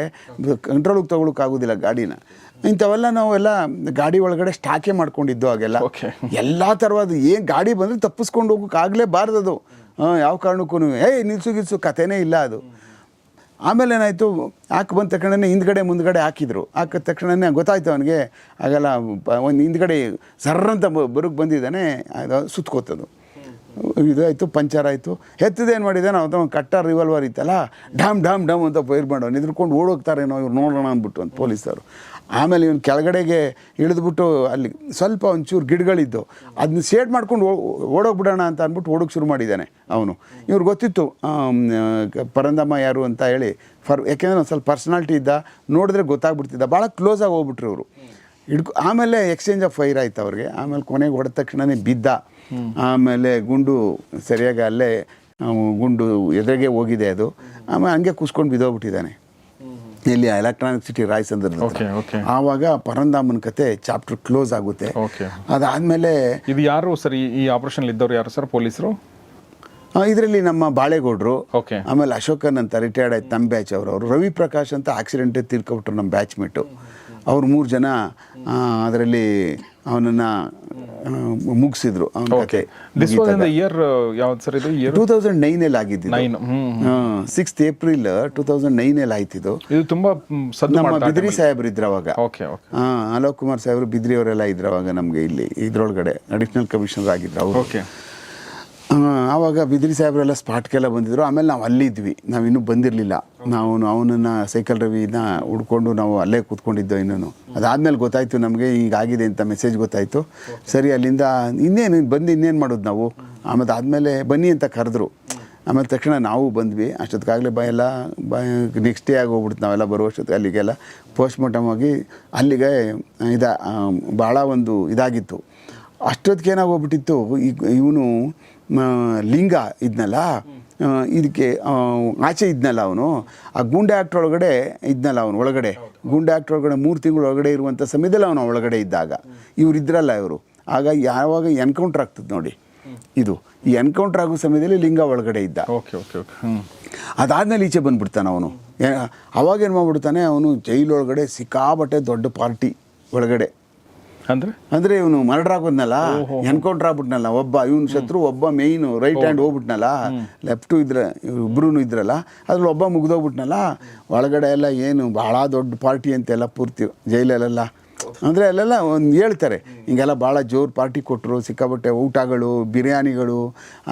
ಕಂಟ್ರೋಲಿಗೆ ತೊಗೊಳಕ್ಕಾಗೋದಿಲ್ಲ ಗಾಡಿನ. ಇಂಥವೆಲ್ಲ ನಾವೆಲ್ಲ ಗಾಡಿ ಒಳಗಡೆ ಸ್ಟಾಕೆ ಮಾಡ್ಕೊಂಡಿದ್ದು ಹಾಗೆಲ್ಲ. ಎಲ್ಲ ಥರವಾದ ಏನು ಗಾಡಿ ಬಂದರೆ ತಪ್ಪಿಸ್ಕೊಂಡು ಹೋಗೋಕ್ಕಾಗಲೇಬಾರ್ದು ಅದು ಹಾಂ ಯಾವ ಕಾರಣಕ್ಕೂ ಏಯ್ ನಿಲ್ಸು ಗಿಲ್ಸು ಕಥೆನೇ ಇಲ್ಲ ಅದು. ಆಮೇಲೆ ಏನಾಯಿತು ಹಾಕಿ ಬಂದ ತಕ್ಷಣನೇ ಹಿಂದ್ಗಡೆ ಮುಂದ್ಗಡೆ ಹಾಕಿದ್ರು. ಹಾಕಿದ ತಕ್ಷಣನೇ ಗೊತ್ತಾಯ್ತು ಅವನಿಗೆ ಆಗಲ್ಲ ಒಂದು ಹಿಂದ್ಗಡೆ ಸರ್ರಂತ ಬರುಗ್ ಬಂದಿದ್ದಾನೆ ಅದು ಸುತ್ಕೋತದು ಇದಾಯಿತು, ಪಂಚರ್ ಆಯಿತು. ಎತ್ತದೇನು ನಾವು ಅವತ್ತು ಕಟ್ಟ ರಿವಾಲ್ವರ್ ಇತ್ತಲ್ಲ, ಡಾಮ್ ಡಾಮ್ ಡಾಮ್ ಅಂತ ಫೈರ್ ಮಾಡೋನು ನಿದ್ರಕೊಂಡು ಓಡೋಗ್ತಾರೇನೋ ಇವ್ರು ನೋಡೋಣ ಅಂದ್ಬಿಟ್ಟು ಅಂತ ಪೊಲೀಸರು. ಆಮೇಲೆ ಇವನು ಕೆಳಗಡೆಗೆ ಇಳಿದ್ಬಿಟ್ಟು ಅಲ್ಲಿ ಸ್ವಲ್ಪ ಒಂಚೂರು ಗಿಡಗಳಿದ್ದು. ಅದನ್ನ ಶೇಡ್ ಮಾಡ್ಕೊಂಡು ಓಡೋಗ್ಬಿಡೋಣ ಅಂತ ಅಂದ್ಬಿಟ್ಟು ಓಡೋಕೆ ಶುರು ಮಾಡಿದ್ದಾನೆ ಅವನು. ಇವ್ರು ಗೊತ್ತಿತ್ತು ಪರಂದಮ್ಮ ಯಾರು ಅಂತ ಹೇಳಿ. ಫರ್, ಯಾಕೆಂದರೆ ಒಂದು ಸ್ವಲ್ಪ ಪರ್ಸ್ನಾಲಿಟಿ ಇದ್ದ, ನೋಡಿದ್ರೆ ಗೊತ್ತಾಗ್ಬಿಡ್ತಿದ್ದ. ಭಾಳ ಕ್ಲೋಸಾಗಿ ಹೋಗ್ಬಿಟ್ರು ಇವರು. ಹಿಡ್ಕೊ, ಆಮೇಲೆ ಎಕ್ಸ್ಚೇಂಜ್ ಆಫ್ ಫೈರ್ ಆಯ್ತು ಅವ್ರಿಗೆ. ಆಮೇಲೆ ಕೊನೆಗೆ ಹೊಡೆದ ತಕ್ಷಣವೇ ಬಿದ್ದ. ಆಮೇಲೆ ಗುಂಡು ಸರಿಯಾಗಿ ಅಲ್ಲೇ ಗುಂಡು ಎದುರಿಗೆ ಹೋಗಿದೆ ಅದು. ಆಮೇಲೆ ಹಂಗೆ ಕುಸ್ಕೊಂಡು ಬಿದ್ದೋಗ್ಬಿಟ್ಟಿದ್ದಾನೆ. ಇಲ್ಲಿ ಎಲೆಕ್ಟ್ರಾನಿಕ್ ಸಿಟಿ ರಾಯಚಂದ್ರ ಓಕೆ. ಆವಾಗ ಪರಂದಾಮನ್ ಕತೆ ಚಾಪ್ಟರ್ ಕ್ಲೋಸ್ ಆಗುತ್ತೆ. ಅದಾದ್ಮೇಲೆ ಇದು ಯಾರು ಸರ್ ಈ- ಆಪರೇಷನ್ ಇದ್ದವ್ರು ಯಾರು ಸರ್? ಪೊಲೀಸರು? ಇದರಲ್ಲಿ ನಮ್ಮ ಬಾಳೆಗೌಡರು ಆಮೇಲೆ ಅಶೋಕನ್ ಅಂತ ರಿಟೈರ್ಡ್ ಆಯ್ತು ನಮ್ಮ ಬ್ಯಾಚ್ ಅವರು. ಅವರು ರವಿ ಪ್ರಕಾಶ್ ಅಂತ ಆಕ್ಸಿಡೆಂಟ್ ತಿರ್ಕೊಬಿಟ್ರು ನಮ್ಮ ಬ್ಯಾಚ್ಮೇಟು ಅವ್ರು ಮೂರು ಜನ ಅದರಲ್ಲಿ ಅವನನ್ನ ಮುಗಿಸಿದ್ರು okay this was in the year ಯಾವ್ದು ಸರ್ ಇದು? ಇಯರ್ ಟೂ ತೌಸಂಡ್ ನೈನಲ್ಲಿ ಆಗಿದ್ದು. Nine sixth April two thousand ನೈನಲ್ಲಿ ಆಯ್ತಿದ್ದು ಇದು ತುಂಬಾ ನಮ್ಮ ಬಿದ್ರಿ ಸಾಹೇಬ್ರು ಇದ್ರು ಅವಾಗ ಓಕೆ ಅಲೋಕ್ ಕುಮಾರ್ ಸಾಹೇಬ್ರು ಬಿದ್ರಿ ಅವರೆಲ್ಲ ಇದ್ರು ನಮ್ಗೆ ನಮಗೆ ಇಲ್ಲಿ ಇದ್ರೊಳಗಡೆ ಅಡಿಷನಲ್ ಕಮಿಷನರ್ ಆಗಿದ್ರು ಅವರು. ಓಕೆ ಆವಾಗ ಬಿದ್ರಿ ಸಾಹೇಬ್ರೆಲ್ಲ ಸ್ಪಾಟ್ಗೆಲ್ಲ ಬಂದಿದ್ರು. ಆಮೇಲೆ ನಾವು ಅಲ್ಲಿದ್ವಿ ನಾವು ಇನ್ನೂ ಬಂದಿರಲಿಲ್ಲ. ನಾವು ಅವನನ್ನು ಸೈಕಲ್ ರವಿನ ಹುಡ್ಕೊಂಡು ನಾವು ಅಲ್ಲೇ ಕೂತ್ಕೊಂಡಿದ್ದೆ ಇನ್ನೂ ಅದಾದಮೇಲೆ ಗೊತ್ತಾಯಿತು ನಮಗೆ ಈಗ ಆಗಿದೆ ಅಂತ ಮೆಸೇಜ್ ಗೊತ್ತಾಯಿತು. ಸರಿ, ಅಲ್ಲಿಂದ ಇನ್ನೇನು, ಬಂದು ಇನ್ನೇನು ಮಾಡೋದು ನಾವು? ಆಮೇಲೆ ಆದಮೇಲೆ ಬನ್ನಿ ಅಂತ ಕರೆದ್ರು. ಆಮೇಲೆ ತಕ್ಷಣ ನಾವು ಬಂದ್ವಿ. ಅಷ್ಟೊತ್ತಿಗಾಗಲೇ ಬ ಎಲ್ಲ, ಬ ನೆಕ್ಸ್ಟ್ ಡೇ ಆಗಿ ಹೋಗ್ಬಿಡ್ತು ನಾವೆಲ್ಲ ಬರುವಷ್ಟೊತ್ತಿಗೆ ಅಲ್ಲಿಗೆಲ್ಲ. ಪೋಸ್ಟ್ ಮಾರ್ಟಮ್ ಆಗಿ ಅಲ್ಲಿಗೆ, ಇದ ಭಾಳ ಒಂದು ಇದಾಗಿತ್ತು. ಅಷ್ಟೊತ್ತಿಗೆ ಏನಾಗೋಗ್ಬಿಟ್ಟಿತ್ತು? ಈಗ ಇವನು ಲಿಂಗ ಇದ್ನಲ್ಲ? ಇದಕ್ಕೆ ಆಚೆ ಇದ್ನಲ್ಲ ಅವನು. ಆ ಗುಂಡೆ ಆ್ಯಕ್ಟ್ ಒಳಗಡೆ ಇದ್ನಲ್ಲ ಅವನು ಒಳಗಡೆ. ಗುಂಡೆ ಆ್ಯಕ್ಟ್ ಒಳಗಡೆ ಮೂರು ತಿಂಗಳು ಒಳಗಡೆ ಇರುವಂಥ ಸಮಯದಲ್ಲಿ ಅವನು ಒಳಗಡೆ ಇದ್ದಾಗ. ಇವ್ರು ಇದ್ರಲ್ಲ ಇವರು. ಆಗ ಯಾವಾಗ ಎನ್ಕೌಂಟ್ರ್ ಆಗ್ತದೆ ನೋಡಿ. ಇದು ಈ ಎನ್ಕೌಂಟ್ರ್ ಆಗೋ ಸಮಯದಲ್ಲಿ ಲಿಂಗ ಒಳಗಡೆ ಇದ್ದ. Okay okay okay. ಹ್ಞೂ ಅದಾದ್ಮೇಲೆ ಈಚೆ ಬಂದ್ಬಿಡ್ತಾನೆ ಅವನು. ಅವಾಗ ಏನು ಮಾಡ್ಬಿಡ್ತಾನೆ? ಅವನು ಜೈಲೊಳಗಡೆ ಸಿಕ್ಕಾಬಟ್ಟೆ ದೊಡ್ಡ ಪಾರ್ಟಿ ಒಳಗಡೆ. ಅಂದ್ರೆ? ಅಂದ್ರೆ ಇವನು ಮರ್ಡರ್ ಆಗೋದ್ನಲ್ಲ ಎನ್ಕೌಂಟರ್ ಆಗ್ಬಿಟ್ನಲ್ಲ ಒಬ್ಬ ಇವನ್ ಶತ್ರು ಒಬ್ಬ ಮೇಯ್ನ್ ರೈಟ್ ಹ್ಯಾಂಡ್ ಹೋಗ್ಬಿಟ್ನಲ್ಲ? ಲೆಫ್ಟು ಇದ್ರೆ ಇಬ್ರು ಇದ್ರಲ್ಲ? ಅದ್ರಲ್ಲಿ ಒಬ್ಬ ಮುಗ್ದೋಗ್ಬಿಟ್ನಲ್ಲ? ಒಳಗಡೆ ಎಲ್ಲ ಏನು ಬಹಳ ದೊಡ್ಡ ಪಾರ್ಟಿ ಅಂತೆಲ್ಲ ಪೂರ್ತಿ ಜೈಲಲ್ಲೆಲ್ಲ ಅಂದರೆ ಅಲ್ಲೆಲ್ಲ ಒಂದು ಹೇಳ್ತಾರೆ ಹಿಂಗೆಲ್ಲ ಭಾಳ ಜೋರು ಪಾರ್ಟಿ ಕೊಟ್ಟರು ಸಿಕ್ಕಾಬಟ್ಟೆ ಊಟಗಳು ಬಿರಿಯಾನಿಗಳು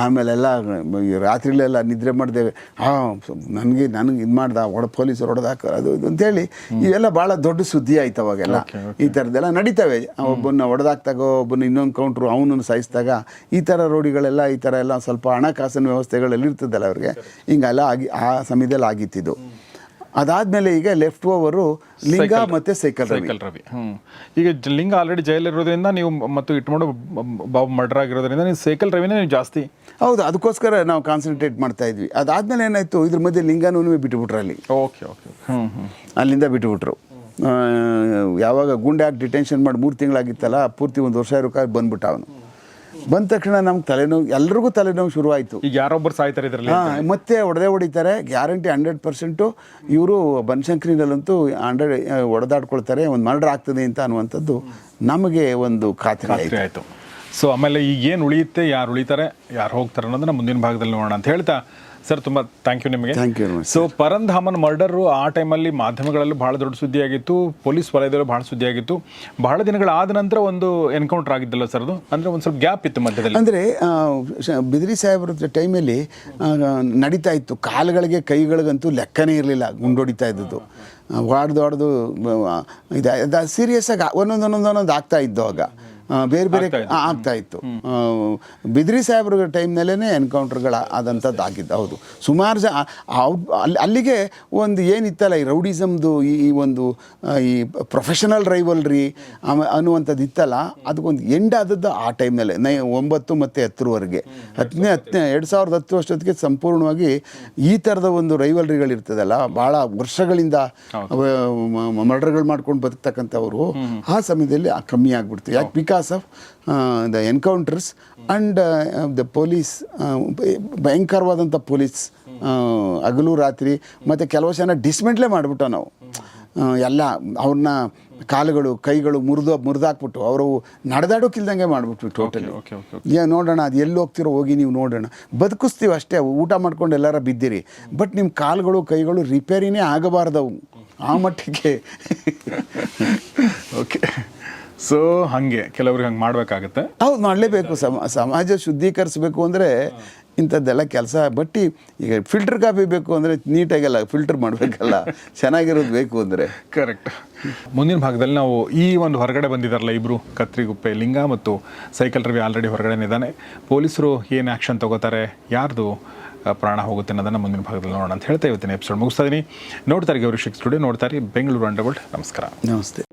ಆಮೇಲೆಲ್ಲ ರಾತ್ರಿಲೆಲ್ಲ ನಿದ್ರೆ ಮಾಡಿದೆ ಹಾಂ ನನಗೆ ನನಗೆ ಇದು ಮಾಡ್ದ ಒಡ ಪೊಲೀಸರು ಹೊಡೆದಾಕ ಅದು ಇದು ಅಂತೇಳಿ ಇವೆಲ್ಲ ಭಾಳ ದೊಡ್ಡ ಸುದ್ದಿ ಆಯ್ತು ಅವಾಗೆಲ್ಲ. ಈ ಥರದ್ದೆಲ್ಲ ನಡೀತವೆ. ಒಬ್ಬನ ಹೊಡೆದಾಕ್ತಾಗ ಒಬ್ಬನ ಇನ್ನೊಂದು ಕೌಂಟ್ರು ಅವನನ್ನು ಸಾಯಿಸಿದಾಗ ಈ ಥರ ರೋಡಿಗಳೆಲ್ಲ ಈ ಥರ ಎಲ್ಲ ಸ್ವಲ್ಪ ಹಣಕಾಸಿನ ವ್ಯವಸ್ಥೆಗಳಲ್ಲಿ ಇರ್ತದಲ್ಲ ಅವ್ರಿಗೆ ಹಿಂಗೆಲ್ಲ ಆಗಿ ಆ ಸಮಯದಲ್ಲಿ ಆಗಿತ್ತಿದ್ದು ಅದಾದಮೇಲೆ ಈಗ ಲೆಫ್ಟ್ ಓವರು ಲಿಂಗ ಮತ್ತು ಸೈಕಲ್ ಸೈಕಲ್ ರವಿ. ಹ್ಮ್. ಈಗ ಲಿಂಗ ಆಲ್ರೆಡಿ ಜೈಲಿರೋದ್ರಿಂದ ನೀವು ಮತ್ತು ಇಟ್ಕೊಂಡು ಬಾಬು ಮರ್ಡರ್ ಆಗಿರೋದ್ರಿಂದ ನೀವು ಸೈಕಲ್ ರವಿನೇ ನೀವು ಜಾಸ್ತಿ. ಹೌದು ಅದಕ್ಕೋಸ್ಕರ ನಾವು ಕಾನ್ಸಂಟ್ರೇಟ್ ಮಾಡ್ತಾ ಇದ್ವಿ. ಅದಾದಮೇಲೆ ಏನಾಯಿತು ಇದ್ರ ಮಧ್ಯೆ ಲಿಂಗನೂ ಬಿಟ್ಟುಬಿಟ್ರು ಅಲ್ಲಿ. ಓಕೆ ಓಕೆ ಹ್ಞೂ ಹ್ಞೂ ಅಲ್ಲಿಂದ ಬಿಟ್ಟುಬಿಟ್ರು ಯಾವಾಗ ಗುಂಡೆ ಹಾಕಿ ಡಿಟೆನ್ಷನ್ ಮಾಡಿ ಮೂರು ತಿಂಗಳಾಗಿತ್ತಲ್ಲ ಪೂರ್ತಿ ಒಂದು ವರ್ಷ ಇರೋಕ್ಕಾಗಿ ಬಂದ್ಬಿಟ್ಟ ಅವನು. ಬಂದ ತಕ್ಷಣ ನಮ್ಗೆ ತಲೆನೋವು ಎಲ್ರಿಗೂ ತಲೆನೋವು ಶುರುವಾಯಿತು. ಈಗ ಯಾರೊಬ್ಬರು ಸಾಯ್ತಾರೆ ಇದರಲ್ಲಿ ಹಾಂ ಮತ್ತೆ ಹೊಡೆದೇ ಹೊಡಿತಾರೆ ಗ್ಯಾರಂಟಿ ಹಂಡ್ರೆಡ್ ಪರ್ಸೆಂಟು ಇವರು ಬನಶಂಕರಿನಲ್ಲಂತೂ ಹಂಡ್ರೆಡ್ ಒಡೆದಾಡ್ಕೊಳ್ತಾರೆ ಒಂದು ಮರ್ಡರ್ ಆಗ್ತದೆ ಅಂತ ಅನ್ನುವಂಥದ್ದು ನಮಗೆ ಒಂದು ಖಾತ್ರಿ ಆಯಿತು ಖಾತ್ರಿ ಆಯಿತು. ಸೊ ಆಮೇಲೆ ಈಗ ಏನು ಉಳಿಯುತ್ತೆ ಯಾರು ಉಳಿತಾರೆ ಯಾರು ಹೋಗ್ತಾರೆ ಅನ್ನೋದನ್ನ ಮುಂದಿನ ಭಾಗದಲ್ಲಿ ನೋಡೋಣ ಅಂತ ಹೇಳ್ತಾ ಸರ್ ತುಂಬ ಥ್ಯಾಂಕ್ ಯು ನಿಮಗೆ. ಥ್ಯಾಂಕ್ ಯು ಧಾಮನ್ ಮರ್ಡರ್ ಸೊ ಪರಂಧಾಮನ್ ಮರ್ಡರು ಆ ಟೈಮಲ್ಲಿ ಮಾಧ್ಯಮಗಳಲ್ಲೂ ಬಹಳ ದೊಡ್ಡ ಸುದ್ದಿಯಾಗಿತ್ತು ಪೊಲೀಸ್ ವಲಯದಲ್ಲೂ ಬಹಳ ಸುದ್ದಿಯಾಗಿತ್ತು. ಬಹಳ ದಿನಗಳಾದ ನಂತರ ಒಂದು ಎನ್ಕೌಂಟರ್ ಆಗಿದ್ದಲ್ಲ ಸರ್ ಅದು? ಅಂದರೆ ಒಂದು ಸ್ವಲ್ಪ ಗ್ಯಾಪ್ ಇತ್ತು ಮಧ್ಯದಲ್ಲಿ. ಅಂದರೆ ಬಿದಿರಿ ಸಾಹೇಬ್ರ ಟೈಮಲ್ಲಿ ನಡೀತಾ ಇತ್ತು. ಕಾಲುಗಳಿಗೆ ಕೈಗಳಿಗಂತೂ ಲೆಕ್ಕನೇ ಇರಲಿಲ್ಲ ಗುಂಡೊಡಿತಾ ಇದ್ದದ್ದು. ಹೊಡೆದು ಹೊಡೆದು ಇದು ಸೀರಿಯಸ್ ಆಗಿ ಒಂದೊಂದು ಒಂದೊಂದು ಒಂದೊಂದು ಆಗ್ತಾ ಇದ್ದು ಆಗ. ಬೇರೆ ಬೇರೆ ಆಗ್ತಾ ಇತ್ತು. ಬಿದ್ರಿ ಸಾಹೇಬ್ರ ಟೈಮ್ನಲ್ಲೇ ಎನ್ಕೌಂಟರ್ಗಳ ಆದಂಥದ್ದು ಆಗಿದ್ದು. ಹೌದು. ಸುಮಾರು ಜ ಅಲ್ಲಿ ಅಲ್ಲಿಗೆ ಒಂದು ಏನಿತ್ತಲ್ಲ ಈ ರೌಡಿಸಮ್ದು ಈ ಒಂದು ಈ ಪ್ರೊಫೆಷನಲ್ ರೈವಲ್ರಿ ಅನ್ನುವಂಥದ್ದು ಇತ್ತಲ್ಲ ಅದಕ್ಕೊಂದು ಎಂಡ್ ಆದದ್ದು ಆ ಟೈಮ್ನಲ್ಲೇ ನೈ ಒಂಬತ್ತು ಮತ್ತು ಹತ್ತರವರೆಗೆ. ಹತ್ತನೇ ಹತ್ತನೇ ಎರಡು ಸಾವಿರದ ಹತ್ತು ಅಷ್ಟೊತ್ತಿಗೆ ಸಂಪೂರ್ಣವಾಗಿ ಈ ಥರದ ಒಂದು ರೈವಲ್ರಿಗಳಿರ್ತದಲ್ಲ ಭಾಳ ವರ್ಷಗಳಿಂದ ಮರ್ಡರ್ಗಳು ಮಾಡ್ಕೊಂಡು ಬದುಕ್ತಕ್ಕಂಥವ್ರು ಆ ಸಮಯದಲ್ಲಿ ಕಮ್ಮಿ ಆಗಿಬಿಡ್ತು. ಯಾಕೆ because of the encounters and the police ಭಯಂಕರವಾದಂಥ police ಹಗಲು ರಾತ್ರಿ ಮತ್ತು ಕೆಲವು ಜನ ಡಿಸ್ಮೆಂಟ್ಲೇ ಮಾಡಿಬಿಟ್ಟು ನಾವು. ಎಲ್ಲ ಅವ್ರನ್ನ ಕಾಲುಗಳು ಕೈಗಳು ಮುರಿದು ಮುರಿದಾಕ್ಬಿಟ್ಟು ಅವರು ನಡೆದಾಡೋಕ್ಕಿಲ್ದಂಗೆ ಮಾಡಿಬಿಟ್ವಿ ಟೋಟಲಿ ಏ ನೋಡೋಣ ಅದು ಎಲ್ಲಿ ಹೋಗ್ತಿರೋ ಹೋಗಿ ನೀವು ನೋಡೋಣ. ಬದುಕಿಸ್ತೀವಿ ಅಷ್ಟೇ ಊಟ ಮಾಡ್ಕೊಂಡು ಎಲ್ಲಾರ ಬಿದ್ದಿರಿ. ಬಟ್ ನಿಮ್ಮ ಕಾಲುಗಳು ಕೈಗಳು ರಿಪೇರಿನೇ ಆಗಬಾರ್ದವು. ಆ ಮಟ್ಟಿಗೆ. ಓಕೆ ಸೊ ಹಾಗೆ. ಕೆಲವ್ರಿಗೆ ಹಂಗೆ ಮಾಡಬೇಕಾಗತ್ತೆ. ಹೌದು ಮಾಡಲೇಬೇಕು. ಸಮ ಸಮಾಜ ಶುದ್ಧೀಕರಿಸಬೇಕು ಅಂದರೆ ಇಂಥದ್ದೆಲ್ಲ ಕೆಲಸ. ಬಟ್ಟಿ ಈಗ ಫಿಲ್ಟರ್ ಕಾಫಿ ಬೇಕು ಅಂದರೆ ನೀಟಾಗೆಲ್ಲ ಫಿಲ್ಟರ್ ಮಾಡಬೇಕಲ್ಲ. ಚೆನ್ನಾಗಿರೋದು ಬೇಕು ಅಂದರೆ. ಕರೆಕ್ಟ್ ಮುಂದಿನ ಭಾಗದಲ್ಲಿ ನಾವು ಈ ಒಂದು ಹೊರಗಡೆ ಬಂದಿದ್ದಾರಲ್ಲ ಇಬ್ಬರು ಕತ್ರಿಗುಪ್ಪೆ ಲಿಂಗ ಮತ್ತು ಸೈಕಲ್ ರವಿ ಆಲ್ರೆಡಿ ಹೊರಗಡೆ ಇದ್ದಾನೆ ಪೊಲೀಸರು ಏನು ಆ್ಯಕ್ಷನ್ ತಗೋತಾರೆ ಯಾರ್ದು ಪ್ರಾಣ ಹೋಗುತ್ತೆ ಅನ್ನೋದನ್ನು ಮುಂದಿನ ಭಾಗದಲ್ಲಿ ನೋಡೋಣ ಅಂತ ಹೇಳ್ತಾ ಇವತ್ತಿನ ಎಪಿಸೋಡ್ ಮುಗಿಸ್ತಾ ಇದ್ದೀನಿ ನೋಡ್ತಾರೆ ಗೌರಿ ಸ್ಟುಡಿಯೋ ನೋಡ್ತಾರೆ ಬೆಂಗಳೂರು ಅಂಡರ್ವರ್ಲ್ಡ್ ನಮಸ್ಕಾರ. ನಮಸ್ತೆ.